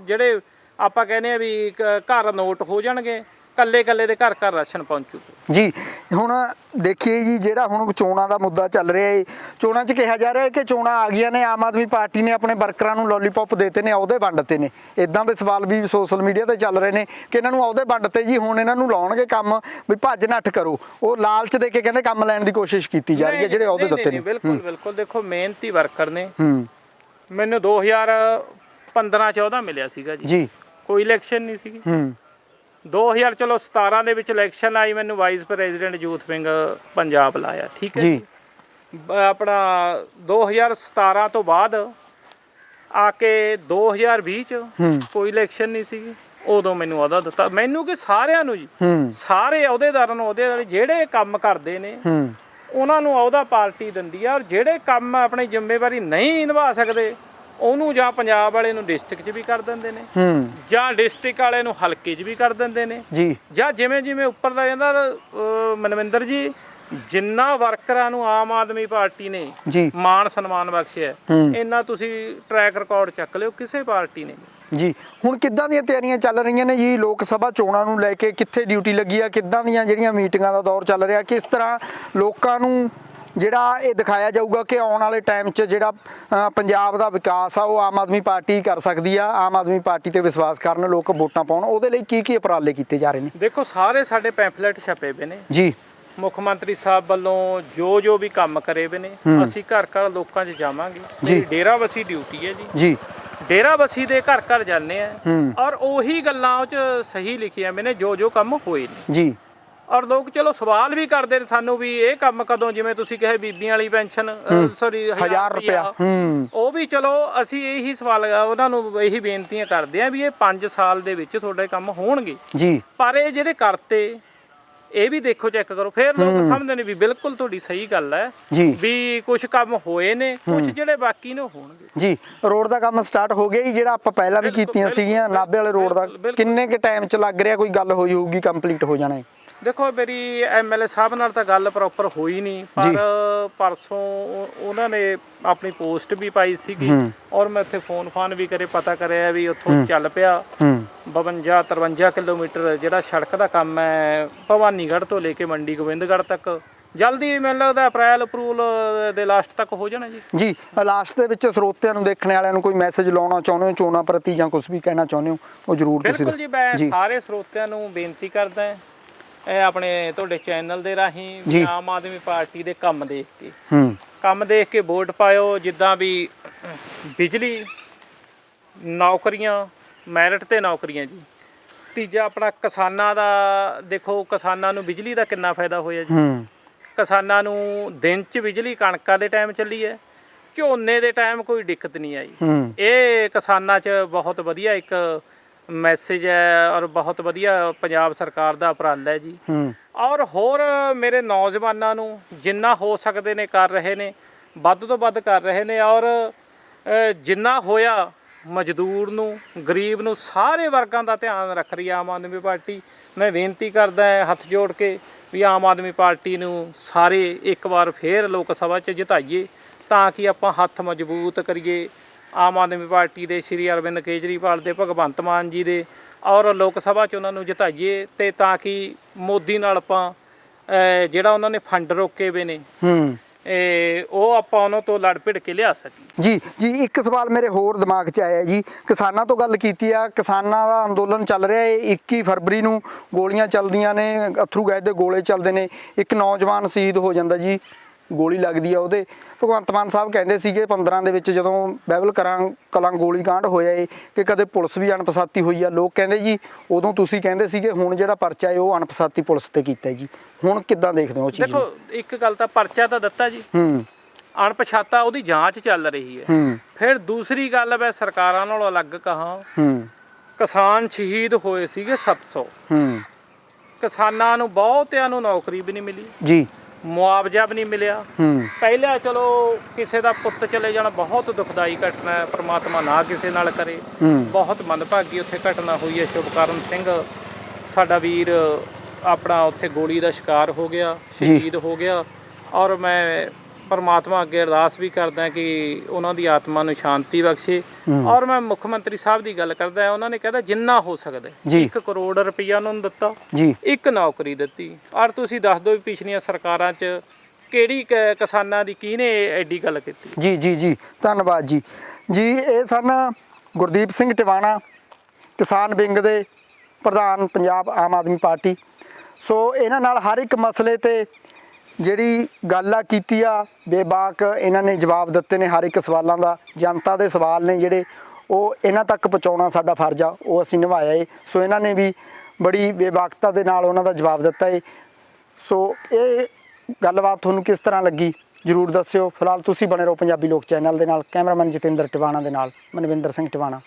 ਜਿਹੜੇ ਆਪਾਂ ਕਹਿੰਦੇ ਆ ਵੀ ਘਰ ਨੋਟ ਹੋ ਜਾਣਗੇ। ਕੱਲੇ ਕੱਲੇ ਦੇ ਘਰ ਘਰ ਰਾਸ਼ਨ ਪਹੁੰਚੂਗਾ ਜੀ ਹੁਣ ਦੇਖੀਏ ਜੀ ਜਿਹੜਾ ਹੁਣ ਚੋਣਾਂ ਦਾ ਮੁੱਦਾ ਚੱਲ ਰਿਹਾ ਹੈ ਚੋਣਾਂ 'ਚ ਕਿਹਾ ਜਾ ਰਿਹਾ ਹੈ ਕਿ ਚੋਣਾਂ ਆ ਗਈਆਂ ਨੇ ਆਮ ਆਦਮੀ ਪਾਰਟੀ ਨੇ ਆਪਣੇ ਵਰਕਰਾਂ ਨੂੰ ਲੋਲੀਪੌਪ ਦੇਤੇ ਨੇ ਅਹੁਦੇ ਵੰਡਤੇ ਨੇ। ਇਦਾਂ ਦੇ ਸਵਾਲ ਵੀ ਸੋਸ਼ਲ ਮੀਡੀਆ ਤੇ ਚੱਲ ਰਹੇ ਨੇ ਕਿ ਇਹਨਾਂ ਨੂੰ ਅਹੁਦੇ ਵੰਡਤੇ ਜੀ ਹੁਣ ਇਹਨਾਂ ਨੂੰ ਲਾਉਣਗੇ ਕੰਮ ਵੀ ਭੱਜ ਨੱਠ ਕਰੋ। ਉਹ ਲਾਲਚ ਦੇ ਕੇ ਕਹਿੰਦੇ ਕੰਮ ਲੈਣ ਦੀ ਕੋਸ਼ਿਸ਼ ਕੀਤੀ ਜਾ ਰਹੀ ਹੈ ਜਿਹੜੇ ਅਹੁਦੇ ਦਿੱਤੇ ਨੇ। ਬਿਲਕੁਲ ਬਿਲਕੁਲ। ਦੇਖੋ ਮਿਹਨਤੀ ਵਰਕਰ ਨੇ। ਮੈਨੂੰ 2015 14 ਮਿਲਿਆ ਸੀਗਾ ਜੀ। ਜੀ। ਕੋਈ ਇਲੈਕਸ਼ਨ ਨਹੀਂ ਸੀਗੀ। ਹੂੰ। 2000 ਚਲੋ 17 ਦੇ ਵਿੱਚ ਇਲੈਕਸ਼ਨ ਆਈ ਮੈਨੂੰ vice president youth wing Punjab ਲਾਇਆ ਠੀਕ ਹੈ ਜੀ। ਆਪਣਾ 2017 ਤੋਂ ਬਾਅਦ ਆ ਕੇ 2020 ਚ ਕੋਈ ਇਲੈਕਸ਼ਨ ਨਹੀਂ ਸੀਗੀ ਉਦੋਂ ਮੈਨੂੰ ਅਹੁਦਾ ਦਿੱਤਾ। ਮੈਨੂੰ ਕਿ ਸਾਰਿਆਂ ਨੂੰ ਜੀ ਸਾਰੇ ਅਹੁਦੇਦਾਰਾਂ ਨੂੰ ਅਹੁਦੇਦਾਰ ਜਿਹੜੇ ਕੰਮ ਕਰਦੇ ਨੇ ਉਹਨਾਂ ਨੂੰ ਅਹੁਦਾ ਪਾਰਟੀ ਦਿੰਦੀ ਆ ਔਰ ਜਿਹੜੇ ਕੰਮ ਆਪਣੀ ਜ਼ਿੰਮੇਵਾਰੀ ਨਹੀਂ ਨਿਭਾ ਸਕਦੇ ਉਹਨੂੰ ਜਾਂ ਪੰਜਾਬ ਵਾਲੇ ਨੂੰ ਡਿਸਟ੍ਰਿਕਟ 'ਚ ਵੀ ਕਰ ਦਿੰਦੇ ਨੇ। ਹੂੰ। ਜਾਂ ਡਿਸਟ੍ਰਿਕਟ ਵਾਲੇ ਨੂੰ ਹਲਕੇ 'ਚ ਵੀ ਕਰ ਦਿੰਦੇ ਨੇ। ਜੀ। ਜਾਂ ਜਿਵੇਂ ਜਿਵੇਂ ਉੱਪਰ ਦਾ ਜਾਂਦਾ ਅਹ ਮਨਵਿੰਦਰ ਜੀ ਜਿੰਨਾ ਵਰਕਰਾਂ ਨੂੰ ਆਮ ਆਦਮੀ ਪਾਰਟੀ ਨੇ ਜੀ। ਮਾਣ ਸਨਮਾਨ ਬਖਸ਼ਿਆ ਹੂੰ। ਇੰਨਾ ਤੁਸੀਂ ਟਰੈਕ ਰਿਕਾਰਡ ਚੱਕ ਲਿਓ ਕਿਸੇ ਪਾਰਟੀ ਨੇ ਨਹੀਂ। ਜੀ। ਹੁਣ ਕਿੱਦਾਂ ਦੀਆਂ ਤਿਆਰੀਆਂ ਚੱਲ ਰਹੀਆਂ ਨੇ ਜੀ ਲੋਕ ਸਭਾ ਚੋਣਾਂ ਨੂੰ ਲੈ ਕੇ? ਕਿੱਥੇ ਡਿਊਟੀ ਲੱਗੀ ਆ? ਕਿੱਦਾਂ ਦੀਆਂ ਜਿਹੜੀਆਂ ਮੀਟਿੰਗਾਂ ਦਾ ਦੌਰ ਚੱਲ ਰਿਹਾ? ਕਿਸ ਤਰ੍ਹਾਂ ਲੋਕਾਂ ਨੂੰ ਜਿਹੜਾ ਇਹ ਦਿਖਾਇਆ ਜਾਊਗਾ ਕਿ ਆਉਣ ਵਾਲੇ ਟਾਈਮ 'ਚ ਜਿਹੜਾ ਪੰਜਾਬ ਦਾ ਵਿਕਾਸ ਆ ਉਹ ਆਮ ਆਦਮੀ ਪਾਰਟੀ ਕਰ ਸਕਦੀ ਆ ਆਮ ਆਦਮੀ ਪਾਰਟੀ ਤੇ ਵਿਸ਼ਵਾਸ ਕਰਨ ਲੋਕ ਵੋਟਾਂ ਪਾਉਣ ਉਹਦੇ ਲਈ ਕੀ ਕੀ ਉਪਰਾਲੇ ਕੀਤੇ ਜਾ ਰਹੇ ਨੇ? ਦੇਖੋ ਸਾਰੇ ਸਾਡੇ ਪੈਂਫਲੇਟ ਛਪੇ ਪਏ ਨੇ। ਜੀ। ਮੁੱਖ ਮੰਤਰੀ ਸਾਹਿਬ ਵੱਲੋਂ ਜੋ ਜੋ ਵੀ ਕੰਮ ਕਰੇ ਵੇ ਨੇ। ਅਸੀਂ ਘਰ ਘਰ ਲੋਕਾਂ 'ਚ ਜਾਵਾਂਗੇ। ਜੀ। ਮੇਰੀ ਡੇਰਾਬੱਸੀ ਡਿਊਟੀ ਹੈ ਜੀ। ਜੀ। ਡੇਰਾਬੱਸੀ ਦੇ ਘਰ ਘਰ ਜਾਂਦੇ ਆ। ਔਰ ਉਹੀ ਗੱਲਾਂ ਉਹ 'ਚ ਸਹੀ ਲਿਖੀਆਂ ਮੈਨੇ ਜੋ ਜੋ ਕੰਮ ਹੋਏ ਨੇ। ਜੀ। ਔਰ ਲੋਕ ਚਲੋ ਸਵਾਲ ਵੀ ਕਰਦੇ ਨੇ ਸਾਨੂੰ ਵੀ ਇਹ ਕੰਮ ਕਦੋਂ ਜਿਵੇਂ ਤੁਸੀਂ ਕਹੇ ਬੀਬੀਆਂ ਵਾਲੀ ਪੈਨਸ਼ਨ ਸੌਰੀ ਹਜ਼ਾਰ ਰੁਪਇਆ ਹੂੰ। ਉਹ ਵੀ ਚਲੋ ਅਸੀਂ ਇਹੀ ਸਵਾਲ ਉਹਨਾਂ ਨੂੰ ਇਹੀ ਬੇਨਤੀਆਂ ਕਰਦੇ ਆ ਵੀ ਇਹ 5 ਸਾਲ ਦੇ ਵਿੱਚ ਤੁਹਾਡੇ ਕੰਮ ਹੋਣਗੇ। ਜੀ। ਪਰ ਇਹ ਜਿਹੜੇ ਕਰਤੇ ਇਹ ਵੀ ਦੇਖੋ ਚੈੱਕ ਕਰੋ ਫਿਰ ਲੋਕ ਸਮਝਦੇ ਨੇ ਵੀ ਬਿਲਕੁਲ ਤੁਹਾਡੀ ਸਹੀ ਗੱਲ ਹੈ ਜੀ। ਵੀ ਕੁਝ ਕੰਮ ਹੋਏ ਨੇ ਕੁਝ ਜਿਹੜੇ ਬਾਕੀ ਨੇ ਹੋਣਗੇ। ਜੀ ਰੋਡ ਦਾ ਕੰਮ ਸਟਾਰਟ ਹੋ ਗਿਆ ਜੀ ਜਿਹੜਾ ਆਪਾਂ ਪਹਿਲਾਂ ਵੀ ਕੀਤੀਆਂ ਸੀਗੀਆਂ ਨਾਭੇ ਵਾਲੇ ਰੋਡ ਦਾ। ਕਿੰਨੇ ਕੁ ਟਾਈਮ 'ਚ ਲੱਗ ਰਿਹਾ ਕੋਈ ਗੱਲ ਹੋਈ ਹੋਊਗੀ ਕੰਪਲੀਟ ਹੋ ਜਾਣਾ ਹੈ? ਦੇਖੋ ਮੇਰੀ ਐਮਐਲਏ ਸਾਹਿਬ ਨਾਲ ਤਾਂ ਗੱਲ ਪ੍ਰੋਪਰ ਹੋਈ ਨਹੀਂ ਪਰ ਪਰਸੋਂ ਉਹ- ਉਹਨਾਂ ਨੇ ਆਪਣੀ ਪੋਸਟ ਵੀ ਪਾਈ ਸੀਗੀ। ਔਰ ਮੈਂ ਉੱਥੇ ਫੋਨ ਫਾਨ ਵੀ ਕਰੇ ਪਤਾ ਕਰਿਆ ਵੀ ਉੱਥੋਂ ਚੱਲ ਪਿਆ। ਹੂੰ। 52 53 ਕਿਲੋਮੀਟਰ ਜਿਹੜਾ ਸੜਕ ਦਾ ਕੰਮ ਹੈ ਭਵਾਨੀਗੜ੍ਹ ਤੋਂ ਲੈ ਕੇ ਮੰਡੀ ਗੋਬਿੰਦਗੜ੍ਹ ਤੱਕ। ਜਲਦੀ ਮੈਨੂੰ ਲੱਗਦਾ ਅਪ੍ਰੈਲ ਅਪਰੂਲ ਦੇ ਲਾਸਟ ਤੱਕ ਹੋ ਜਾਣਾ ਜੀ। ਜੀ ਲਾਸਟ ਦੇ ਵਿੱਚ ਸਰੋਤਿਆਂ ਨੂੰ ਦੇਖਣ ਵਾਲਿਆਂ ਨੂੰ ਕੋਈ ਮੈਸੇਜ ਲਾਉਣਾ ਚਾਹੁੰਦੇ ਹੋ ਚੋਣਾਂ ਪ੍ਰਤੀ ਜਾਂ ਕੁਝ ਵੀ ਕਹਿਣਾ ਚਾਹੁੰਦੇ ਹੋ ਉਹ ਜ਼ਰੂਰ ਤੁਸੀਂ ਬਿਲਕੁਲ ਜੀ ਮੈਂ। ਸਾਰੇ ਸਰੋਤਿਆਂ ਨੂੰ ਬੇਨਤੀ ਕਰਦਾ ਹਾਂ। ਇਹ ਆਪਣੇ ਤੁਹਾਡੇ ਚੈਨਲ ਦੇ ਰਾਹੀਂ। ਆਮ ਆਦਮੀ ਪਾਰਟੀ ਦੇ ਕੰਮ ਦੇਖ ਕੇ। ਹੂੰ। ਕੰਮ ਦੇਖ ਕੇ ਵੋਟ ਪਾਇਓ ਜਿੱਦਾਂ ਵੀ ਬਿਜਲੀ ਨੌਕਰੀਆਂ ਮੈਰਿਟ ਤੇ ਨੌਕਰੀਆਂ ਜੀ। ਤੀਜਾ ਆਪਣਾ ਕਿਸਾਨਾਂ ਦਾ ਦੇਖੋ ਕਿਸਾਨਾਂ ਨੂੰ ਬਿਜਲੀ ਦਾ ਕਿੰਨਾ ਫਾਇਦਾ ਹੋਇਆ ਜੀ। ਕਿਸਾਨਾਂ ਨੂੰ ਦਿਨ 'ਚ ਬਿਜਲੀ ਕਣਕਾਂ ਦੇ ਟਾਈਮ ਚੱਲੀ ਹੈ ਝੋਨੇ ਦੇ ਟਾਈਮ ਕੋਈ ਦਿੱਕਤ ਨਹੀਂ ਆਈ। ਇਹ ਕਿਸਾਨਾਂ 'ਚ ਬਹੁਤ ਵਧੀਆ ਇੱਕ ਮੈਸੇਜ ਹੈ ਔਰ ਬਹੁਤ ਵਧੀਆ ਪੰਜਾਬ ਸਰਕਾਰ ਦਾ ਉਪਰਾਲਾ ਹੈ ਜੀ। ਹੂੰ। ਔਰ ਹੋਰ ਮੇਰੇ ਨੌਜਵਾਨਾਂ ਨੂੰ ਜਿੰਨਾ ਹੋ ਸਕਦੇ ਨੇ ਕਰ ਰਹੇ ਨੇ ਵੱਧ ਤੋਂ ਵੱਧ ਕਰ ਰਹੇ ਨੇ ਔਰ ਅ, ਜਿੰਨਾ ਹੋਇਆ ਮਜ਼ਦੂਰ ਨੂੰ ਗਰੀਬ ਨੂੰ ਸਾਰੇ ਵਰਗਾਂ ਦਾ ਧਿਆਨ ਰੱਖ ਰਹੀ ਹੈ ਆਮ ਆਦਮੀ ਪਾਰਟੀ। ਮੈਂ ਬੇਨਤੀ ਕਰਦਾ ਹਾਂ ਹੱਥ ਜੋੜ ਕੇ ਵੀ ਆਮ ਆਦਮੀ ਪਾਰਟੀ ਨੂੰ ਸਾਰੇ ਇੱਕ ਵਾਰ ਫੇਰ ਲੋਕ ਸਭਾ 'ਚ ਜਿਤਾਈਏ ਤਾਂ ਕਿ ਆਪਾਂ ਹੱਥ ਮਜ਼ਬੂਤ ਕਰੀਏ। ਆਮ ਆਦਮੀ ਪਾਰਟੀ ਦੇ ਸ਼੍ਰੀ ਅਰਵਿੰਦ ਕੇਜਰੀਵਾਲ ਦੇ ਭਗਵੰਤ ਮਾਨ ਜੀ ਦੇ ਔਰ ਲੋਕ ਸਭਾ 'ਚ ਉਹਨਾਂ ਨੂੰ ਜਿਤਾਈਏ ਤੇ ਤਾਂ ਕਿ ਮੋਦੀ ਨਾਲ ਆਪਾਂ ਜਿਹੜਾ ਉਹਨਾਂ ਨੇ ਫੰਡ ਰੋਕੇ ਵੇ ਨੇ ਹੂੰ। ਇਹ ਉਹ ਆਪਾਂ ਉਹਨਾਂ ਤੋਂ ਲੜ ਭਿੜ ਕੇ ਲਿਆ ਸਕੀਏ। ਜੀ ਜੀ ਇੱਕ ਸਵਾਲ ਮੇਰੇ ਹੋਰ ਦਿਮਾਗ 'ਚ ਆਇਆ ਜੀ। ਕਿਸਾਨਾਂ ਤੋਂ ਗੱਲ ਕੀਤੀ ਆ। ਕਿਸਾਨਾਂ ਦਾ ਅੰਦੋਲਨ ਚੱਲ ਰਿਹਾ ਹੈ 21 ਫਰਵਰੀ ਨੂੰ ਗੋਲੀਆਂ ਚੱਲਦੀਆਂ ਨੇ। ਅਥਰੂ ਗੈਸ ਦੇ ਗੋਲੇ ਚੱਲਦੇ ਨੇ। ਇੱਕ ਨੌਜਵਾਨ ਸ਼ਹੀਦ ਹੋ ਜਾਂਦਾ ਜੀ। ਗੋਲੀ ਲੱਗਦੀ ਆ ਉਹਦੇ। ਭਗਵੰਤ ਮਾਨ ਸਾਹਿਬ ਕਹਿੰਦੇ ਸੀਗੇ 15 ਦੇ ਵਿੱਚ ਜਦੋਂ ਬਾਈਬਲ ਕਰਾਂ ਕਲਾਂ ਗੋਲੀ ਕਾਂਡ ਹੋਇਆ ਏ ਕਿ ਕਦੇ ਪੁਲਿਸ ਵੀ ਅਣਪਛਾਤੀ ਹੋਈ ਆ। ਲੋਕ ਕਹਿੰਦੇ ਜੀ ਉਦੋਂ ਤੁਸੀਂ ਕਹਿੰਦੇ ਸੀਗੇ ਹੁਣ ਜਿਹੜਾ ਪਰਚਾ ਏ ਉਹ ਅਣਪਛਾਤੀ ਪੁਲਿਸ ਤੇ ਕੀਤਾ ਜੀ। ਹੁਣ ਕਿੱਦਾਂ ਦੇਖਦੇ ਹੋ ਉਹ ਚੀਜ਼ ਦੇਖੋ ਇੱਕ ਗੱਲ ਤਾਂ ਪਰਚਾ ਤਾਂ ਦਿੱਤਾ ਜੀ। ਹੂੰ। ਅਣਪਛਾਤਾ ਉਹਦੀ ਜਾਂਚ ਚੱਲ ਰਹੀ ਹੈ ਹੂੰ। ਫਿਰ ਦੂਸਰੀ ਗੱਲ ਮੈਂ ਸਰਕਾਰਾਂ ਨਾਲੋਂ ਅਲੱਗ ਕਹਾਂ। ਹੂੰ। ਕਿਸਾਨ ਸ਼ਹੀਦ ਹੋਏ ਸੀਗੇ 700 ਹੂੰ। ਕਿਸਾਨਾਂ ਨੂੰ ਬਹੁਤਿਆਂ ਨੂੰ ਨੌਕਰੀ ਵੀ ਨਹੀਂ ਮਿਲੀ। ਜੀ। ਮੁਆਵਜ਼ਾ ਵੀ ਨਹੀਂ ਮਿਲਿਆ। ਹੂੰ। ਪਹਿਲਾਂ ਚਲੋ ਕਿਸੇ ਦਾ ਪੁੱਤ ਚਲੇ ਜਾਣਾ ਬਹੁਤ ਦੁਖਦਾਈ ਘਟਨਾ ਹੈ। ਪ੍ਰਮਾਤਮਾ ਨਾ ਕਿਸੇ ਨਾਲ ਕਰੇ। ਬਹੁਤ ਮੰਦਭਾਗੀ ਉੱਥੇ ਘਟਨਾ ਹੋਈ ਹੈ। ਸ਼ੁਭਕਰਨ ਸਿੰਘ ਸਾਡਾ ਵੀਰ ਆਪਣਾ ਉੱਥੇ ਗੋਲੀ ਦਾ ਸ਼ਿਕਾਰ ਹੋ ਗਿਆ ਸ਼ਹੀਦ ਹੋ ਗਿਆ। ਔਰ ਮੈਂ ਪਰਮਾਤਮਾ ਅੱਗੇ ਅਰਦਾਸ ਵੀ ਕਰਦਾ ਕਿ ਉਹਨਾਂ ਦੀ ਆਤਮਾ ਨੂੰ ਸ਼ਾਂਤੀ ਬਖਸ਼ੇ। ਔਰ ਮੈਂ ਮੁੱਖ ਮੰਤਰੀ ਸਾਹਿਬ ਦੀ ਗੱਲ ਕਰਦਾ ਉਹਨਾਂ ਨੇ ਕਹਿੰਦਾ ਜਿੰਨਾ ਹੋ ਸਕਦਾ ਜੀ। 1 ਕਰੋੜ ਰੁਪਈਆ ਉਹਨਾਂ ਨੂੰ ਦਿੱਤਾ। ਇੱਕ ਨੌਕਰੀ ਦਿੱਤੀ। ਔਰ ਤੁਸੀਂ ਦੱਸ ਦਿਓ ਵੀ ਪਿਛਲੀਆਂ ਸਰਕਾਰਾਂ 'ਚ ਕਿਹੜੀ ਕਿਸਾਨਾਂ ਦੀ ਕਿਹਨੇ ਐਡੀ ਗੱਲ ਕੀਤੀ? ਜੀ ਜੀ ਜੀ। ਧੰਨਵਾਦ ਜੀ। ਜੀ ਇਹ ਸਨ ਗੁਰਦੀਪ ਸਿੰਘ ਟਿਵਾਣਾ ਕਿਸਾਨ ਵਿੰਗ ਦੇ ਪ੍ਰਧਾਨ ਪੰਜਾਬ ਆਮ ਆਦਮੀ ਪਾਰਟੀ। ਸੋ ਇਹਨਾਂ ਨਾਲ ਹਰ ਇੱਕ ਮਸਲੇ ਤੇ ਜਿਹੜੀ ਗੱਲ ਆ ਕੀਤੀ ਆ, ਬੇਬਾਕ ਇਹਨਾਂ ਨੇ ਜਵਾਬ ਦਿੱਤੇ ਨੇ ਹਰ ਇੱਕ ਸਵਾਲਾਂ ਦਾ, ਜਨਤਾ ਦੇ ਸਵਾਲ ਨੇ ਜਿਹੜੇ, ਉਹ ਇਹਨਾਂ ਤੱਕ ਪਹੁੰਚਾਉਣਾ ਸਾਡਾ ਫਰਜ਼ ਆ, ਉਹ ਅਸੀਂ ਨਿਭਾਇਆ ਏ। ਸੋ ਇਹਨਾਂ ਨੇ ਵੀ ਬੜੀ ਬੇਬਾਕਤਾ ਦੇ ਨਾਲ ਉਹਨਾਂ ਦਾ ਜਵਾਬ ਦਿੱਤਾ ਏ। ਸੋ ਇਹ ਗੱਲਬਾਤ ਤੁਹਾਨੂੰ ਕਿਸ ਤਰ੍ਹਾਂ ਲੱਗੀ? ਜਰੂਰ ਦੱਸਿਓ। ਫਿਲਹਾਲ ਤੁਸੀਂ ਬਣੇ ਰਹੋ ਪੰਜਾਬੀ ਲੋਕ ਚੈਨਲ ਦੇ ਨਾਲ, ਕੈਮਰਾਮੈਨ ਜਤਿੰਦਰ ਟਿਵਾਣਾ ਦੇ ਨਾਲ, ਮਨਵਿੰਦਰ ਸਿੰਘ ਟਿਵਾਣਾ।